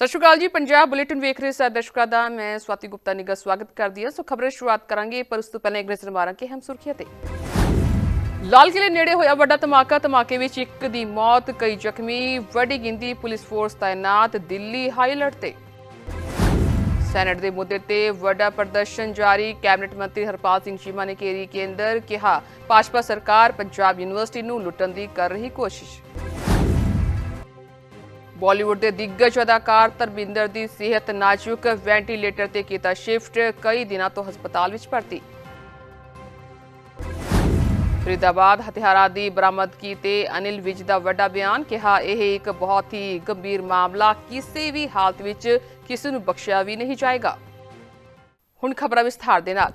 ਸਤਿ ਸ਼੍ਰੀ ਅਕਾਲ ਜੀ, ਪੰਜਾਬ ਬੁਲੇਟਿਨ ਵੇਖ ਰਹੇ ਸਾਰੇ ਦਰਸ਼ਕਾਂ ਦਾ, ਮੈਂ ਸਵਾਤੀ ਗੁਪਤਾ ਨਿੱਘਾ ਸਵਾਗਤ ਕਰਦੀ ਹਾਂ। ਸੋ ਖਬਰਾਂ ਸ਼ੁਰੂਆਤ ਕਰਾਂਗੇ, ਪਰ ਉਸ ਤੋਂ ਪਹਿਲਾਂ ਇੱਕ ਨਜ਼ਰ ਮਾਰਾਂਗੇ ਅਹਿਮ ਸੁਰਖੀਆਂ ਤੇ? ਲਾਲ ਕਿਲੇ ਨੇੜੇ ਹੋਇਆ ਵੱਡਾ ਧਮਾਕਾ, ਧਮਾਕੇ ਵਿੱਚ ਇੱਕ ਦੀ ਮੌਤ, ਕਈ ਜ਼ਖਮੀ, ਵੱਡੀ ਗਿਣਤੀ ਪੁਲਿਸ ਫੋਰਸ ਤਾਇਨਾਤ, ਦਿੱਲੀ ਹਾਈ ਅਲਰਟ ਤੇ। ਸੈਨੇਟ ਦੇ ਮੁੱਦੇ ਤੇ ਵੱਡਾ ਪ੍ਰਦਰਸ਼ਨ ਜਾਰੀ, ਕੈਬਨਿਟ ਮੰਤਰੀ ਹਰਪਾਲ ਸਿੰਘ ਚੀਮਾ ਨੇ ਘੇਰੀ ਕੇਂਦਰ, ਕਿਹਾ, ਭਾਜਪਾ ਸਰਕਾਰ ਪੰਜਾਬ ਯੂਨੀਵਰਸਿਟੀ ਨੂੰ ਲੁੱਟਣ ਦੀ ਕਰ ਰਹੀ ਕੋਸ਼ਿਸ਼। ਬਾਲੀਵੁੱਡ ਦੇ ਦਿੱਗਜ ਅਦਾਕਾਰ ਧਰਮਿੰਦਰ ਦੀ ਸਿਹਤ ਨਾਜ਼ੁਕ ਵੈਂਟੀਲੇਟਰ ਤੇ ਕੀਤਾ ਸ਼ਿਫਟ, ਕਈ ਦਿਨਾਂ ਤੋਂ ਹਸਪਤਾਲ ਵਿੱਚ ਭਰਤੀ। ਫਰੀਦਾਬਾਦ ਹਥਿਆਰਾਂ ਦੀ ਬਰਾਮਦਗੀ ਤੇ ਅਨਿਲ ਵਿਜ ਦਾ ਵੱਡਾ ਬਿਆਨ, ਕਿਹਾ ਇਹ ਇੱਕ ਬਹੁਤ ਹੀ ਗੰਭੀਰ ਮਾਮਲਾ, ਕਿਸੇ ਵੀ ਹਾਲਤ ਵਿੱਚ ਕਿਸੇ ਨੂੰ ਬਖਸ਼ਿਆ ਵੀ ਨਹੀਂ ਜਾਏਗਾ। ਹੁਣ ਖਬਰਾਂ ਵਿਸਥਾਰ ਦੇ ਨਾਲ।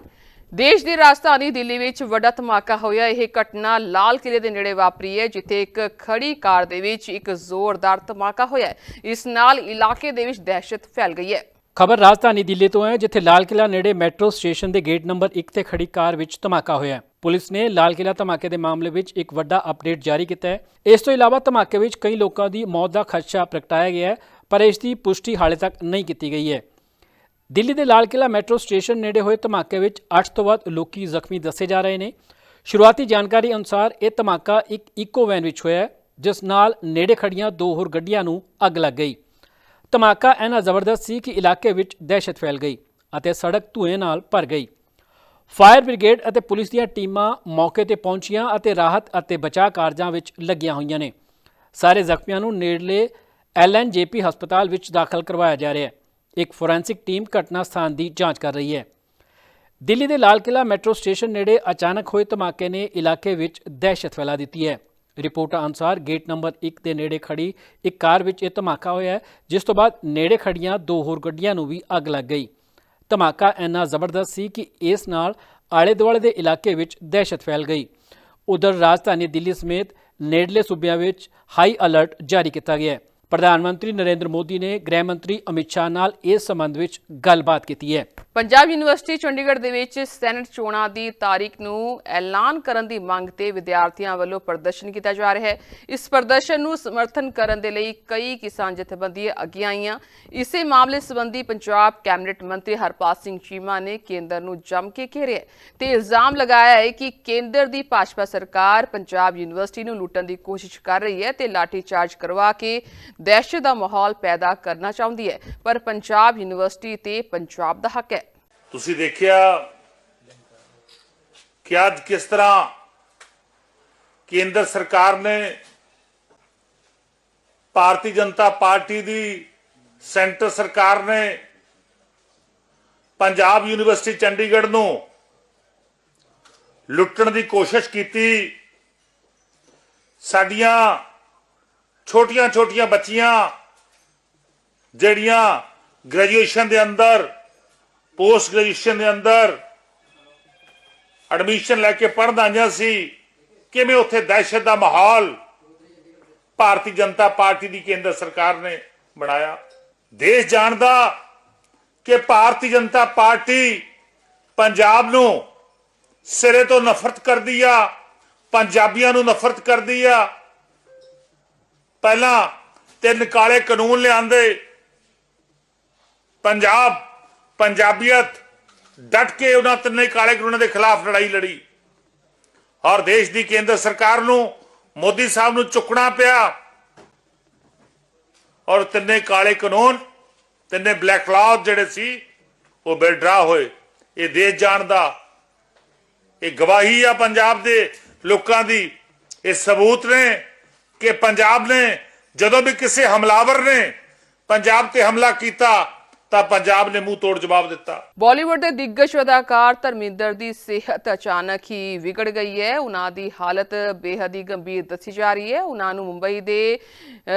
ਦੇਸ਼ ਦੀ ਰਾਜਧਾਨੀ ਦਿੱਲੀ ਵਿੱਚ ਵੱਡਾ ਧਮਾਕਾ ਹੋਇਆ। ਇਹ ਘਟਨਾ ਲਾਲ ਕਿਲੇ ਦੇ ਨੇੜੇ ਵਾਪਰੀ ਹੈ, ਜਿੱਥੇ ਇੱਕ ਖੜੀ ਕਾਰ ਦੇ ਵਿੱਚ ਇੱਕ ਜ਼ੋਰਦਾਰ ਧਮਾਕਾ ਹੋਇਆ ਇਸ ਨਾਲ ਇਲਾਕੇ ਦੇ ਵਿੱਚ ਦਹਿਸ਼ਤ ਫੈਲ ਗਈ ਹੈ। ਖਬਰ ਰਾਜਧਾਨੀ ਦਿੱਲੀ ਤੋਂ ਹੈ, ਜਿੱਥੇ ਲਾਲ ਕਿਲਾ ਨੇੜੇ ਮੈਟਰੋ ਸਟੇਸ਼ਨ ਦੇ ਗੇਟ ਨੰਬਰ 1 ਤੇ ਖੜੀ ਕਾਰ ਵਿੱਚ ਧਮਾਕਾ ਹੋਇਆ ਪੁਲਿਸ ਨੇ ਲਾਲ ਕਿਲਾ ਧਮਾਕੇ ਦੇ ਮਾਮਲੇ ਵਿੱਚ ਇੱਕ ਵੱਡਾ ਅਪਡੇਟ ਜਾਰੀ ਕੀਤਾ ਹੈ। ਇਸ ਤੋਂ ਇਲਾਵਾ ਧਮਾਕੇ ਵਿੱਚ ਕਈ ਲੋਕਾਂ ਦੀ ਮੌਤ ਦਾ ਖਦਸ਼ਾ ਪ੍ਰਗਟਾਇਆ ਗਿਆ ਹੈ, ਪਰ ਇਸ ਦੀ ਪੁਸ਼ਟੀ ਹਾਲੇ ਤੱਕ ਨਹੀਂ ਕੀਤੀ ਗਈ ਹੈ। ਦਿੱਲੀ ਦੇ ਲਾਲ ਕਿਲਾ ਮੈਟਰੋ ਸਟੇਸ਼ਨ ਨੇੜੇ ਹੋਏ ਧਮਾਕੇ ਵਿੱਚ 8 ਤੋਂ ਵੱਧ ਲੋਕੀ ਜ਼ਖਮੀ ਦੱਸੇ ਜਾ ਰਹੇ ਨੇ। ਸ਼ੁਰੂਆਤੀ ਜਾਣਕਾਰੀ ਅਨੁਸਾਰ ਇਹ ਧਮਾਕਾ ਇੱਕ ਇਕੋ ਵੈਨ ਵਿੱਚ ਹੋਇਆ ਜਿਸ ਨਾਲ ਨੇੜੇ ਖੜੀਆਂ ਦੋ ਹੋਰ ਗੱਡੀਆਂ ਨੂੰ ਅੱਗ ਲੱਗ ਗਈ। ਧਮਾਕਾ ਇੰਨਾ ਜ਼ਬਰਦਸਤ ਸੀ ਕਿ ਇਲਾਕੇ ਵਿੱਚ ਦਹਿਸ਼ਤ ਫੈਲ ਗਈ ਅਤੇ ਸੜਕ ਧੂਏ ਨਾਲ ਭਰ ਗਈ। ਫਾਇਰ ਬ੍ਰਿਗੇਡ ਅਤੇ ਪੁਲਿਸ ਦੀਆਂ ਟੀਮਾਂ ਮੌਕੇ ਤੇ ਪਹੁੰਚੀਆਂ ਅਤੇ ਰਾਹਤ ਅਤੇ ਬਚਾਅ ਕਾਰਜਾਂ ਵਿੱਚ ਲੱਗੀਆਂ ਹੋਈਆਂ ਨੇ। ਸਾਰੇ ਜ਼ਖਮੀਆਂ ਨੂੰ ਨੇੜਲੇ ਐਲਐਨਜੇਪੀ ਹਸਪਤਾਲ ਵਿੱਚ ਦਾਖਲ ਕਰਵਾਇਆ ਜਾ ਰਿਹਾ ਹੈ। ਇੱਕ ਫੋਰੈਂਸਿਕ ਟੀਮ ਘਟਨਾ ਸਥਾਨ ਦੀ ਜਾਂਚ ਕਰ ਰਹੀ ਹੈ। ਦਿੱਲੀ ਦੇ ਲਾਲ ਕਿਲਾ ਮੈਟਰੋ ਸਟੇਸ਼ਨ ਨੇੜੇ ਅਚਾਨਕ ਹੋਏ ਧਮਾਕੇ ਨੇ ਇਲਾਕੇ ਵਿੱਚ ਦਹਿਸ਼ਤ ਫੈਲਾ ਦਿੱਤੀ ਹੈ। ਰਿਪੋਰਟਾਂ ਅਨੁਸਾਰ ਗੇਟ ਨੰਬਰ 1 ਦੇ ਨੇੜੇ ਖੜੀ ਇੱਕ ਕਾਰ ਵਿੱਚ ਇਹ ਧਮਾਕਾ ਹੋਇਆ ਜਿਸ ਤੋਂ ਬਾਅਦ ਨੇੜੇ ਖੜੀਆਂ ਦੋ ਹੋਰ ਗੱਡੀਆਂ ਨੂੰ ਵੀ ਅੱਗ ਲੱਗ ਗਈ। ਧਮਾਕਾ ਇੰਨਾ ਜ਼ਬਰਦਸਤ ਸੀ ਕਿ ਇਸ ਨਾਲ ਆਲੇ ਦੁਆਲੇ ਦੇ ਇਲਾਕੇ ਵਿੱਚ ਦਹਿਸ਼ਤ ਫੈਲ ਗਈ। ਉਧਰ ਰਾਜਧਾਨੀ ਦਿੱਲੀ ਸਮੇਤ ਨੇੜਲੇ ਸੂਬਿਆਂ ਵਿੱਚ ਹਾਈ ਅਲਰਟ ਜਾਰੀ ਕੀਤਾ ਗਿਆ ਹੈ। ਪ੍ਰਧਾਨ ਮੰਤਰੀ ਨਰਿੰਦਰ ਮੋਦੀ ਨੇ ਗ੍ਰਹਿ ਮੰਤਰੀ ਅਮਿਤ ਸ਼ਾਹ ਨਾਲ ਇਸ ਸੰਬੰਧ ਵਿੱਚ ਗੱਲਬਾਤ ਕੀਤੀ ਹੈ। ਪੰਜਾਬ ਯੂਨੀਵਰਸਿਟੀ ਚੰਡੀਗੜ੍ਹ ਦੇ ਵਿੱਚ ਸੈਨੇਟ ਚੋਣਾਂ ਦੀ ਤਾਰੀਖ ਨੂੰ ਐਲਾਨ ਕਰਨ ਦੀ ਮੰਗ ਤੇ ਵਿਦਿਆਰਥੀਆਂ ਵੱਲੋਂ ਪ੍ਰਦਰਸ਼ਨ ਕੀਤਾ ਜਾ ਰਿਹਾ ਹੈ। ਇਸ ਪ੍ਰਦਰਸ਼ਨ ਨੂੰ ਸਮਰਥਨ ਕਰਨ ਦੇ ਲਈ ਕਈ ਕਿਸਾਨ ਜਥੇਬੰਦੀਆਂ ਅੱਗੇ ਆਈਆਂ। ਇਸੇ ਮਾਮਲੇ ਸੰਬੰਧੀ ਪੰਜਾਬ ਕੈਬਨਿਟ ਮੰਤਰੀ ਹਰਪਾਲ ਸਿੰਘ ਚੀਮਾ ਨੇ ਕੇਂਦਰ ਨੂੰ ਜੰਮ ਕੇ ਘੇਰਿਆ ਤੇ ਇਲਜ਼ਾਮ ਲਗਾਇਆ ਹੈ ਕਿ ਕੇਂਦਰ ਦੀ ਭਾਜਪਾ ਸਰਕਾਰ ਪੰਜਾਬ ਯੂਨੀਵਰਸਿਟੀ ਨੂੰ ਲੁੱਟਣ ਦੀ ਕੋਸ਼ਿਸ਼ ਕਰ ਰਹੀ ਹੈ ਤੇ ਲਾਠੀਚਾਰਜ ਕਰਵਾ ਕੇ ਦਹਿਸ਼ਤ ਦਾ ਮਾਹੌਲ ਪੈਦਾ ਕਰਨਾ ਚਾਹੁੰਦੀ ਹੈ, ਪਰ ਪੰਜਾਬ ਯੂਨੀਵਰਸਿਟੀ ਤੇ ਪੰਜਾਬ ਦਾ ਹੱਕ ਹੈ। ਤੁਸੀਂ ਦੇਖਿਆ ਕਿ ਅੱਜ ਕਿਸ ਤਰ੍ਹਾਂ ਕੇਂਦਰ ਸਰਕਾਰ ਨੇ ਭਾਰਤੀ ਜਨਤਾ ਪਾਰਟੀ ਦੀ ਸੈਂਟਰ ਸਰਕਾਰ ਨੇ ਪੰਜਾਬ ਯੂਨੀਵਰਸਿਟੀ ਚੰਡੀਗੜ੍ਹ ਨੂੰ ਲੁੱਟਣ ਦੀ ਕੋਸ਼ਿਸ਼ ਕੀਤੀ। ਸਾਡੀਆਂ ਛੋਟੀਆਂ-ਛੋਟੀਆਂ ਬੱਚੀਆਂ ਜਿਹੜੀਆਂ ਗ੍ਰੈਜੂਏਸ਼ਨ ਦੇ ਅੰਦਰ ਪੋਸਟ ਗ੍ਰੈਜੂਏਸ਼ਨ ਦੇ ਅੰਦਰ ਐਡਮਿਸ਼ਨ ਲੈ ਕੇ ਪੜ੍ਹਨ ਆਈਆਂ ਸੀ, ਕਿਵੇਂ ਉੱਥੇ ਦਹਿਸ਼ਤ ਦਾ ਮਾਹੌਲ ਭਾਰਤੀ ਜਨਤਾ ਪਾਰਟੀ ਦੀ ਕੇਂਦਰ ਸਰਕਾਰ ਨੇ ਬਣਾਇਆ। ਦੇਸ਼ ਜਾਣਦਾ ਕਿ ਭਾਰਤੀ ਜਨਤਾ ਪਾਰਟੀ ਪੰਜਾਬ ਨੂੰ ਸਿਰੇ ਤੋਂ ਨਫ਼ਰਤ ਕਰਦੀ ਆ, ਪੰਜਾਬੀਆਂ ਨੂੰ ਨਫ਼ਰਤ ਕਰਦੀ ਆ ਪਹਿਲਾਂ ਤਿੰਨ ਕਾਲੇ ਕਾਨੂੰਨ ਲਿਆਂਦੇ। ਪੰਜਾਬ, ਪੰਜਾਬੀਅਤ ਡਟ ਕੇ ਉਹਨਾਂ ਤਿੰਨੇ ਕਾਲੇ ਕਾਨੂੰਨਾਂ ਦੇ ਖਿਲਾਫ ਲੜਾਈ ਲੜੀ। ਔਰ ਦੇਸ਼ ਦੀ ਕੇਂਦਰ ਸਰਕਾਰ ਨੂੰ ਮੋਦੀ ਸਾਹਿਬ ਨੂੰ ਚੁੱਕਣਾ ਪਿਆ। ਔਰ ਤਿੰਨੇ ਕਾਲੇ ਕਾਨੂੰਨ, ਤਿੰਨੇ ਬਲੈਕ ਲਾਅ ਜਿਹੜੇ ਸੀ, ਉਹ ਬੇਡਰਾ ਹੋਏ। ਇਹ ਦੇਸ਼ ਜਾਣਦਾ ਇਹ ਗਵਾਹੀ ਆ ਪੰਜਾਬ ਦੇ ਲੋਕਾਂ ਦੀ। ਇਹ ਸਬੂਤ ਨੇ ਕਿ ਪੰਜਾਬ ਨੇ ਜਦੋਂ ਵੀ ਕਿਸੇ ਹਮਲਾਵਰ ਨੇ ਪੰਜਾਬ ਤੇ ਹਮਲਾ ਕੀਤਾ ਤਾਂ ਪੰਜਾਬ ਨੇ ਮੂੰਹ ਤੋੜ ਜਵਾਬ ਦਿੱਤਾ। ਬਾਲੀਵੁੱਡ ਦੇ ਦਿੱਗਜ ਅਦਾਕਾਰ ਧਰਮਿੰਦਰ ਦੀ ਸਿਹਤ ਅਚਾਨਕ ਹੀ ਵਿਗੜ ਗਈ ਹੈ। ਉਹਨਾਂ ਦੀ ਹਾਲਤ ਬੇਹੱਦ ਹੀ ਗੰਭੀਰ ਦੱਸੀ ਜਾ ਰਹੀ ਹੈ। ਉਹਨਾਂ ਨੂੰ ਮੁੰਬਈ ਦੇ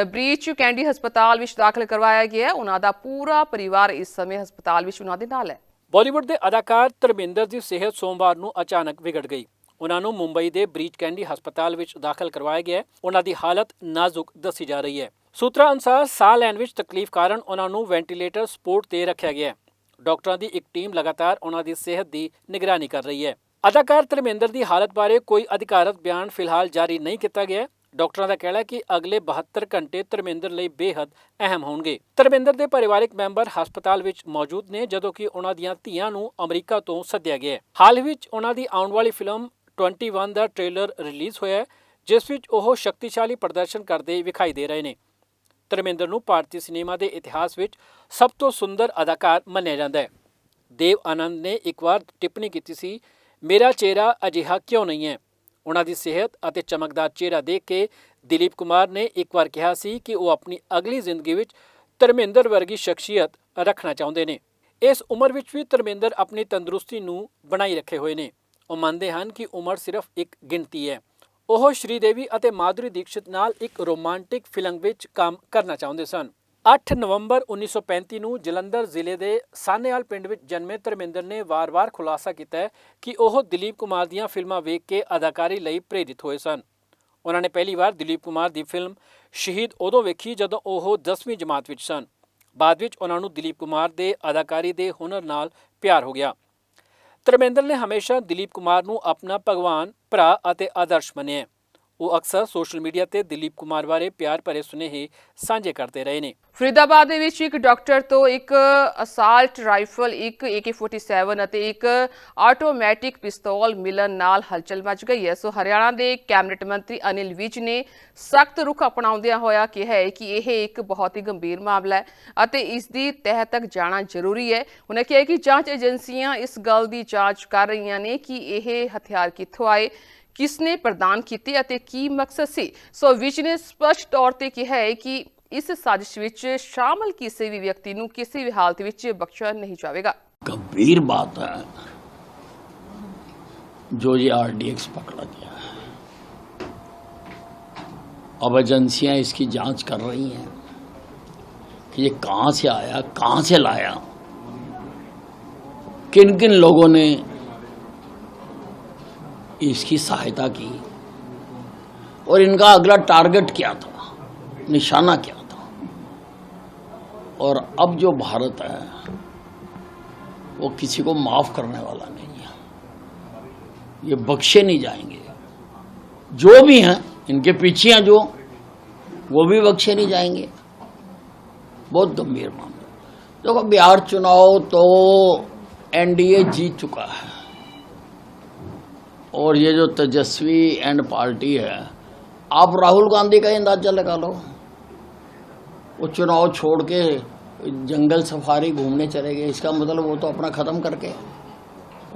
ਬ੍ਰੀਚ ਕੈਂਡੀ ਹਸਪਤਾਲ ਵਿੱਚ ਦਾਖਲ ਕਰਵਾਇਆ ਗਿਆ ਹੈ। ਉਹਨਾਂ ਦਾ ਪੂਰਾ ਪਰਿਵਾਰ ਇਸ ਸਮੇਂ ਹਸਪਤਾਲ ਵਿੱਚ ਉਹਨਾਂ ਦੇ ਨਾਲ ਹੈ। ਬਾਲੀਵੁੱਡ ਦੇ ਅਦਾਕਾਰ ਧਰਮਿੰਦਰ ਦੀ ਸਿਹਤ ਸੋਮਵਾਰ ਨੂੰ ਅਚਾਨਕ ਵਿਗੜ ਗਈ। ਉਹਨਾਂ ਨੂੰ ਮੁੰਬਈ ਦੇ ਬ੍ਰੀਚ ਕੈਂਡੀ ਹਸਪਤਾਲ ਵਿੱਚ ਦਾਖਲ ਕਰਵਾਇਆ ਗਿਆ ਹੈ। ਉਹਨਾਂ ਦੀ ਹਾਲਤ ਨਾਜ਼ੁਕ ਦੱਸੀ ਜਾ ਰਹੀ ਹੈ। ਸੂਤਰਾਂ ਅਨੁਸਾਰ ਸਾਹ ਲੈਣ ਵਿੱਚ ਤਕਲੀਫ ਕਾਰਨ ਉਹਨਾਂ ਨੂੰ ਵੈਂਟੀਲੇਟਰ ਸਪੋਰਟ ਤੇ ਰੱਖਿਆ ਗਿਆ ਹੈ। ਡਾਕਟਰਾਂ ਦੀ ਇੱਕ ਟੀਮ ਲਗਾਤਾਰ ਉਹਨਾਂ ਦੀ ਸਿਹਤ ਦੀ ਨਿਗਰਾਨੀ ਕਰ ਰਹੀ ਹੈ। ਅਦਾਕਾਰ ਧਰਮਿੰਦਰ ਦੀ ਹਾਲਤ ਬਾਰੇ ਕੋਈ ਅਧਿਕਾਰਤ ਬਿਆਨ ਫਿਲਹਾਲ ਜਾਰੀ ਨਹੀਂ ਕੀਤਾ ਗਿਆ ਡਾਕਟਰਾਂ ਦਾ ਕਹਿਣਾ ਹੈ ਕਿ ਅਗਲੇ 72 ਘੰਟੇ ਧਰਮਿੰਦਰ ਲਈ ਬੇहद ਅਹਿਮ ਹੋਣਗੇ। ਧਰਮਿੰਦਰ ਦੇ ਪਰਿਵਾਰਕ ਮੈਂਬਰ ਹਸਪਤਾਲ ਵਿੱਚ ਮੌਜੂਦ ਨੇ, ਜਦੋਂ ਕਿ ਉਹਨਾਂ ਦੀਆਂ ਧੀਆਂ ਨੂੰ ਅਮਰੀਕਾ ਤੋਂ ਸੱਦਿਆ ਗਿਆ ਹੈ। ਹਾਲ ਹੀ ਵਿੱਚ ਉਹਨਾਂ ਦੀ ਆਉਣ ਵਾਲੀ ਫਿਲਮ 21 ਦਾ ਟ੍ਰੇਲਰ ਰਿਲੀਜ਼ ਹੋਇਆ ਹੈ, ਜਿਸ ਵਿੱਚ ਉਹ ਸ਼ਕਤੀਸ਼ਾਲੀ ਪ੍ਰਦਰਸ਼ਨ ਕਰਦੇ ਵਿਖਾਈ ਦੇ ਰਹੇ ਨੇ। ਧਰਮਿੰਦਰ ਨੂੰ ਭਾਰਤੀ ਸਿਨੇਮਾ ਦੇ ਇਤਿਹਾਸ ਵਿੱਚ ਸਭ ਤੋਂ ਸੁੰਦਰ ਅਦਾਕਾਰ ਮੰਨਿਆ ਜਾਂਦਾ ਹੈ। ਦੇਵ ਆਨੰਦ ਨੇ ਇੱਕ ਵਾਰ ਟਿੱਪਣੀ ਕੀਤੀ ਸੀ, ਮੇਰਾ ਚਿਹਰਾ ਅਜਿਹਾ ਕਿਉਂ ਨਹੀਂ ਹੈ? ਉਹਨਾਂ ਦੀ ਸਿਹਤ ਅਤੇ ਚਮਕਦਾਰ ਚਿਹਰਾ ਦੇਖ ਕੇ ਦਿਲੀਪ ਕੁਮਾਰ ਨੇ ਇੱਕ ਵਾਰ ਕਿਹਾ ਸੀ ਕਿ ਉਹ ਆਪਣੀ ਅਗਲੀ ਜ਼ਿੰਦਗੀ ਵਿੱਚ ਧਰਮਿੰਦਰ ਵਰਗੀ ਸ਼ਖਸੀਅਤ ਰੱਖਣਾ ਚਾਹੁੰਦੇ ਨੇ। ਇਸ ਉਮਰ ਵਿੱਚ ਵੀ ਧਰਮਿੰਦਰ ਆਪਣੀ ਤੰਦਰੁਸਤੀ ਨੂੰ ਬਣਾਈ ਰੱਖੇ ਹੋਏ ਨੇ। ਉਹ ਮੰਨਦੇ ਹਨ ਕਿ ਉਮਰ ਸਿਰਫ ਇੱਕ ਗਿਣਤੀ ਹੈ। ਉਹ ਸ਼੍ਰੀਦੇਵੀ ਅਤੇ ਮਾਧੁਰੀ ਦੀਕਸ਼ਿਤ ਨਾਲ ਇੱਕ ਰੋਮਾਂਟਿਕ ਫਿਲਮ ਵਿੱਚ ਕੰਮ ਕਰਨਾ ਚਾਹੁੰਦੇ ਸਨ। 8 ਨਵੰਬਰ 1935 ਨੂੰ ਜਲੰਧਰ ਜ਼ਿਲ੍ਹੇ ਦੇ ਸਾਨੇਵਾਲ ਪਿੰਡ ਵਿੱਚ ਜਨਮੇ ਧਰਮਿੰਦਰ ਨੇ ਵਾਰ-ਵਾਰ ਖੁਲਾਸਾ ਕੀਤਾ ਹੈ ਕਿ ਉਹ ਦਿਲੀਪ ਕੁਮਾਰ ਦੀਆਂ ਫਿਲਮਾਂ ਵੇਖ ਕੇ ਅਦਾਕਾਰੀ ਲਈ ਪ੍ਰੇਰਿਤ ਹੋਏ ਸਨ। ਉਹਨਾਂ ਨੇ ਪਹਿਲੀ ਵਾਰ ਦਿਲੀਪ ਕੁਮਾਰ ਦੀ ਫਿਲਮ ਸ਼ਹੀਦ ਉਦੋਂ ਵੇਖੀ ਜਦੋਂ ਉਹ 10ਵੀਂ ਜਮਾਤ ਵਿੱਚ ਸਨ। ਬਾਅਦ ਵਿੱਚ ਉਹਨਾਂ ਨੂੰ ਦਿਲੀਪ ਕੁਮਾਰ ਦੇ ਅਦਾਕਾਰੀ ਦੇ ਹੁਨਰ ਨਾਲ ਪਿਆਰ ਹੋ ਗਿਆ। ਧਰਮਿੰਦਰ ਨੇ ਹਮੇਸ਼ਾ ਦਿਲੀਪ ਕੁਮਾਰ ਨੂੰ ਆਪਣਾ ਭਗਵਾਨ ਭਰਾ ਅਤੇ ਆਦਰਸ਼ ਮੰਨਿਆ ਉਹ ਅਕਸਰ ਸੋਸ਼ਲ ਮੀਡੀਆ ਤੇ ਦਿਲੀਪ ਕੁਮਾਰ ਬਾਰੇ ਪਿਆਰ ਭਰੇ ਸੁਨੇਹੇ ਸਾਂਝੇ ਕਰਦੇ ਰਹੇ ਨੇ। ਫਰੀਦਾਬਾਦ ਦੇ ਵਿੱਚ ਇੱਕ ਡਾਕਟਰ ਤੋਂ ਇੱਕ ਅਸਾਲਟ ਰਾਈਫਲ, ਇੱਕ AK47 ਅਤੇ ਇੱਕ ਆਟੋਮੈਟਿਕ ਪਿਸਤੌਲ ਮਿਲਣ ਨਾਲ ਹਲਚਲ ਮਚ ਗਈ ਹੈ। ਸੋ ਹਰਿਆਣਾ ਦੇ ਕੈਬਨਿਟ ਮੰਤਰੀ ਅਨਿਲ ਵਿਜ ਨੇ ਸਖਤ ਰੁਖ ਅਪਣਾਉਂਦਿਆਂ ਹੋਇਆ ਕਿਹਾ ਹੈ ਕਿ ਇਹ ਇੱਕ ਬਹੁਤ ਹੀ ਗੰਭੀਰ ਮਾਮਲਾ ਹੈ ਅਤੇ ਇਸ ਦੀ ਤਹਿ ਤੱਕ ਜਾਣਾ ਜ਼ਰੂਰੀ ਹੈ। ਉਹਨਾਂ ਕਿਹਾ ਕਿ ਜਾਂਚ ਏਜੰਸੀਆਂ ਇਸ ਗੱਲ ਦੀ ਜਾਂਚ ਕਰ ਰਹੀਆਂ ਨੇ ਕਿ ਇਹ ਹਥਿਆਰ ਕਿੱਥੋਂ ਆਏ ਕਿਸਨੇ ਪ੍ਰਦਾਨ ਕੀਤੇ ਅਤੇ ਕੀ ਮਕਸਦ ਸੀ ਸੋ ਵਿਜ ਨੇ ਸਪਸ਼ਟ ਤੌਰ ਤੇ ਕਿਹਾ ਹੈ ਕਿ ਇਸ ਸਾਜ਼ਿਸ਼ ਵਿੱਚ ਸ਼ਾਮਲ ਕਿਸੇ ਵੀ ਵਿਅਕਤੀ ਨੂੰ ਕਿਸੇ ਵੀ ਹਾਲਤ ਵਿੱਚ ਬਖਸ਼ਿਆ ਨਹੀਂ ਜਾਵੇਗਾ गंभीर बात है जो ये आरडीएक्स पकड़ा गया है अब एजेंसियां इसकी जांच कर रही हैं कि ये कहां से आया कहां से लाया किन किन लोगों ने इसकी सहायता की और इनका अगला टारगेट क्या था? निशाना क्या था? और अब जो भारत है, वो किसी को माफ़ करने वाला नहीं है। ये बख्शे नहीं जाएँगे। जो भी हैं, इनके पीछे हैं जो, वो भी बख्शे नहीं जाएँगे। बहुत गंभीर मामला। देखो, बिहार चुनाव तो एनडीए जीत चुका है। और ये जो तेजस्वी एंड पार्टी है, आप राहुल गांधी का अंदाज़ा लगा लो। वो चुनाव छोड़ के जंगल सफारी घूमने चले गए। इसका मतलब वो तो अपना ख़त्म करके,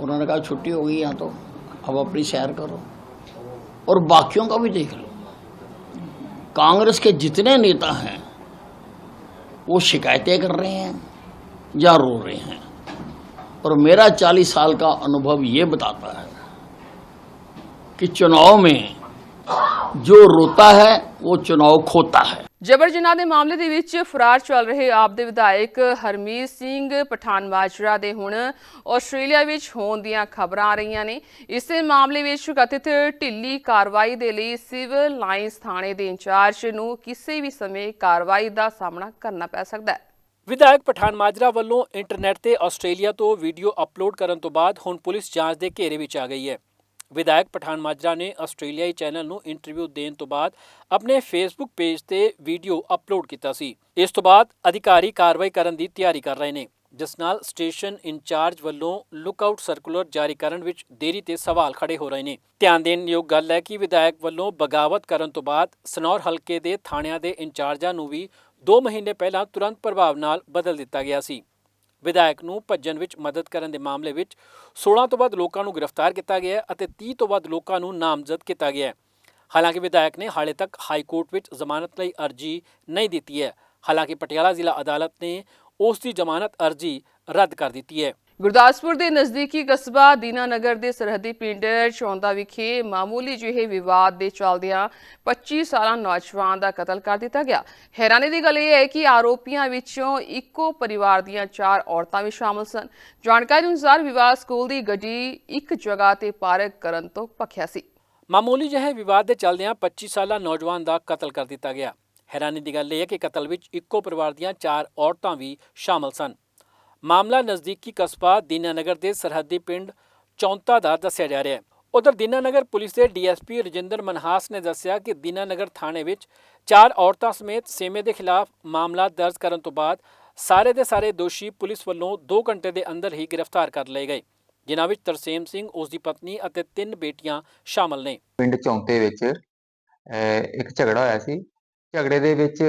उन्होंने कहा छुट्टी हो गई यहाँ तो अब अपनी सैर करो। और बाकियों का भी देख लो। कांग्रेस के जितने नेता हैं, वो शिकायतें कर रहे हैं या रो रहे हैं। और मेरा चालीस साल का अनुभव ये बताता है कि चुनाव में जो रोता है वो चुनाव खोता है ਜਬਰ ਜਨਾਹ ਦੇ ਮਾਮਲੇ ਦੇ ਵਿੱਚ ਫਰਾਰ ਚੱਲ ਰਹੇ ਆਪ ਦੇ ਵਿਧਾਇਕ ਹਰਮੀਤ ਸਿੰਘ ਪਠਾਨ ਮਾਜਰਾ ਦੇ ਹੁਣ ਆਸਟ੍ਰੇਲੀਆ ਵਿੱਚ ਹੋਣ ਦੀਆਂ ਖਬਰਾਂ ਆ ਰਹੀਆਂ ਨੇ ਇਸੇ ਮਾਮਲੇ ਵਿੱਚ ਕਥਿਤ ਢਿੱਲੀ ਕਾਰਵਾਈ ਦੇ ਲਈ ਸਿਵਲ ਲਾਈਨਸ ਥਾਣੇ ਦੇ ਇੰਚਾਰਜ ਨੂੰ ਕਿਸੇ ਵੀ ਸਮੇਂ ਕਾਰਵਾਈ ਦਾ ਸਾਹਮਣਾ ਕਰਨਾ ਪੈ ਸਕਦਾ ਹੈ ਵਿਧਾਇਕ ਪਠਾਨ ਮਾਜਰਾ ਵੱਲੋਂ ਇੰਟਰਨੈਟ ਤੇ ਆਸਟ੍ਰੇਲੀਆ ਤੋਂ ਵੀਡੀਓ ਅਪਲੋਡ ਕਰਨ ਤੋਂ ਬਾਅਦ ਹੁਣ ਪੁਲਿਸ ਜਾਂਚ ਦੇ ਘੇਰੇ ਵਿੱਚ ਆ ਗਈ ਹੈ ਵਿਧਾਇਕ ਪਠਾਨ ਮਾਜਰਾ ਨੇ ਆਸਟ੍ਰੇਲੀਆਈ ਚੈਨਲ ਨੂੰ ਇੰਟਰਵਿਊ ਦੇਣ ਤੋਂ ਬਾਅਦ ਆਪਣੇ ਫੇਸਬੁੱਕ ਪੇਜ ਤੇ ਵੀਡੀਓ ਅਪਲੋਡ ਕੀਤਾ ਸੀ। ਇਸ ਤੋਂ ਬਾਅਦ ਅਧਿਕਾਰੀ ਕਾਰਵਾਈ ਕਰਨ ਦੀ ਤਿਆਰੀ ਕਰ ਰਹੇ ਨੇ, ਜਿਸ ਨਾਲ ਸਟੇਸ਼ਨ ਇੰਚਾਰਜ ਵੱਲੋਂ ਲੁੱਕਆਊਟ ਸਰਕੂਲਰ ਜਾਰੀ ਕਰਨ ਵਿੱਚ ਦੇਰੀ ਤੇ ਸਵਾਲ ਖੜੇ ਹੋ ਰਹੇ ਨੇ। ਧਿਆਨ ਦੇਣ ਯੋਗ ਗੱਲ ਹੈ ਕਿ ਵਿਧਾਇਕ ਵੱਲੋਂ ਬਗਾਵਤ ਕਰਨ ਤੋਂ ਬਾਅਦ ਸਨੌਰ ਹਲਕੇ ਦੇ ਥਾਣਿਆਂ ਦੇ ਇੰਚਾਰਜਾਂ ਨੂੰ ਵੀ 2 ਮਹੀਨੇ ਪਹਿਲਾਂ ਤੁਰੰਤ ਪ੍ਰਭਾਵ ਨਾਲ ਬਦਲ ਦਿੱਤਾ ਗਿਆ ਸੀ। ਵਿਧਾਇਕ ਨੂੰ ਭੱਜਣ ਵਿੱਚ ਮਦਦ ਕਰਨ ਦੇ ਮਾਮਲੇ ਵਿੱਚ 16 ਤੋਂ ਵੱਧ ਲੋਕਾਂ ਨੂੰ ਗ੍ਰਿਫਤਾਰ ਕੀਤਾ ਗਿਆ ਹੈ ਅਤੇ 30 ਤੋਂ ਵੱਧ ਲੋਕਾਂ ਨੂੰ ਨਾਮਜ਼ਦ ਕੀਤਾ ਗਿਆ ਹੈ। ਹਾਲਾਂਕਿ ਵਿਧਾਇਕ ਨੇ ਹਾਲੇ ਤੱਕ ਹਾਈ ਕੋਰਟ ਵਿੱਚ ਜ਼ਮਾਨਤ ਲਈ ਅਰਜੀ ਨਹੀਂ ਦਿੱਤੀ ਹੈ। ਹਾਲਾਂਕਿ ਪਟਿਆਲਾ ਜ਼ਿਲ੍ਹਾ ਅਦਾਲਤ ਨੇ ਉਸ ਦੀ ਜ਼ਮਾਨਤ ਅਰਜੀ ਰੱਦ ਕਰ ਦਿੱਤੀ ਹੈ। ਗੁਰਦਾਸਪੁਰ ਦੇ ਨਜ਼ਦੀਕੀ ਕਸਬਾ ਦੀਨਾਨਗਰ ਦੇ ਸਰਹੱਦੀ ਪਿੰਡ ਚੌਂਦਾ ਵਿਖੇ ਮਾਮੂਲੀ ਜਿਹੇ ਵਿਵਾਦ ਦੇ ਚੱਲਦਿਆਂ 25 ਸਾਲਾ ਨੌਜਵਾਨ ਦਾ ਕਤਲ ਕਰ ਦਿੱਤਾ ਗਿਆ। ਹੈਰਾਨੀ ਦੀ ਗੱਲ ਇਹ ਹੈ ਕਿ ਆਰੋਪੀਆਂ ਵਿੱਚੋਂ ਇੱਕੋ ਪਰਿਵਾਰ ਦੀਆਂ ਚਾਰ ਔਰਤਾਂ ਵੀ ਸ਼ਾਮਲ ਸਨ। ਜਾਣਕਾਰੀ ਅਨੁਸਾਰ ਵਿਵਾਦ ਸਕੂਲ ਦੀ ਗੱਡੀ ਇੱਕ ਜਗ੍ਹਾ ਤੇ ਪਾਰਕ ਕਰਨ ਤੋਂ ਭਖਿਆ ਸੀ। ਮਾਮੂਲੀ ਜਿਹੇ ਵਿਵਾਦ ਦੇ ਚੱਲਦਿਆਂ 25 ਸਾਲਾ ਨੌਜਵਾਨ ਦਾ ਕਤਲ ਕਰ ਦਿੱਤਾ ਗਿਆ। ਹੈਰਾਨੀ ਦੀ ਗੱਲ ਇਹ ਹੈ ਕਿ ਕਤਲ ਵਿੱਚ ਇੱਕੋ ਪਰਿਵਾਰ ਦੀਆਂ ਚਾਰ ਔਰਤਾਂ ਵੀ ਸ਼ਾਮਲ ਸਨ। ਮਾਮਲਾ ਨਜ਼ਦੀਕੀ ਕਸਬਾ ਦੀਨਾਨਗਰ ਦੇ ਸਰਹੱਦੀ ਪਿੰਡ ਚੌਂਤਾ ਦਾ ਦੱਸਿਆ ਜਾ ਰਿਹਾ ਹੈ। ਉਧਰ ਦੀਨਾਨਗਰ ਪੁਲਿਸ ਦੇ ਡੀਐਸਪੀ ਰਜਿੰਦਰ ਮਨਹਾਸ ਨੇ ਦੱਸਿਆ ਕਿ ਦੀਨਾਨਗਰ ਥਾਣੇ ਵਿੱਚ ਚਾਰ ਔਰਤਾਂ ਸਮੇਤ ਸੇਮੇ ਦੇ ਖਿਲਾਫ ਮਾਮਲਾ ਦਰਜ ਕਰਨ ਤੋਂ ਬਾਅਦ ਸਾਰੇ ਦੇ ਸਾਰੇ ਦੋਸ਼ੀ ਪੁਲਿਸ ਵੱਲੋਂ 2 ਘੰਟੇ ਦੇ ਅੰਦਰ ਹੀ ਗ੍ਰਿਫਤਾਰ ਕਰ ਲਏ ਗਏ, ਜਿਨ੍ਹਾਂ ਵਿੱਚ ਤਰਸੇਮ ਸਿੰਘ ਉਸ ਦੀ ਪਤਨੀ ਅਤੇ ਤਿੰਨ ਬੇਟੀਆਂ ਸ਼ਾਮਲ ਨੇ। ਪਿੰਡ ਚੌਂਤੇ ਵਿੱਚ ਇੱਕ ਝਗੜਾ ਹੋਇਆ ਸੀ। ਝਗੜੇ ਦੇ ਵਿੱਚ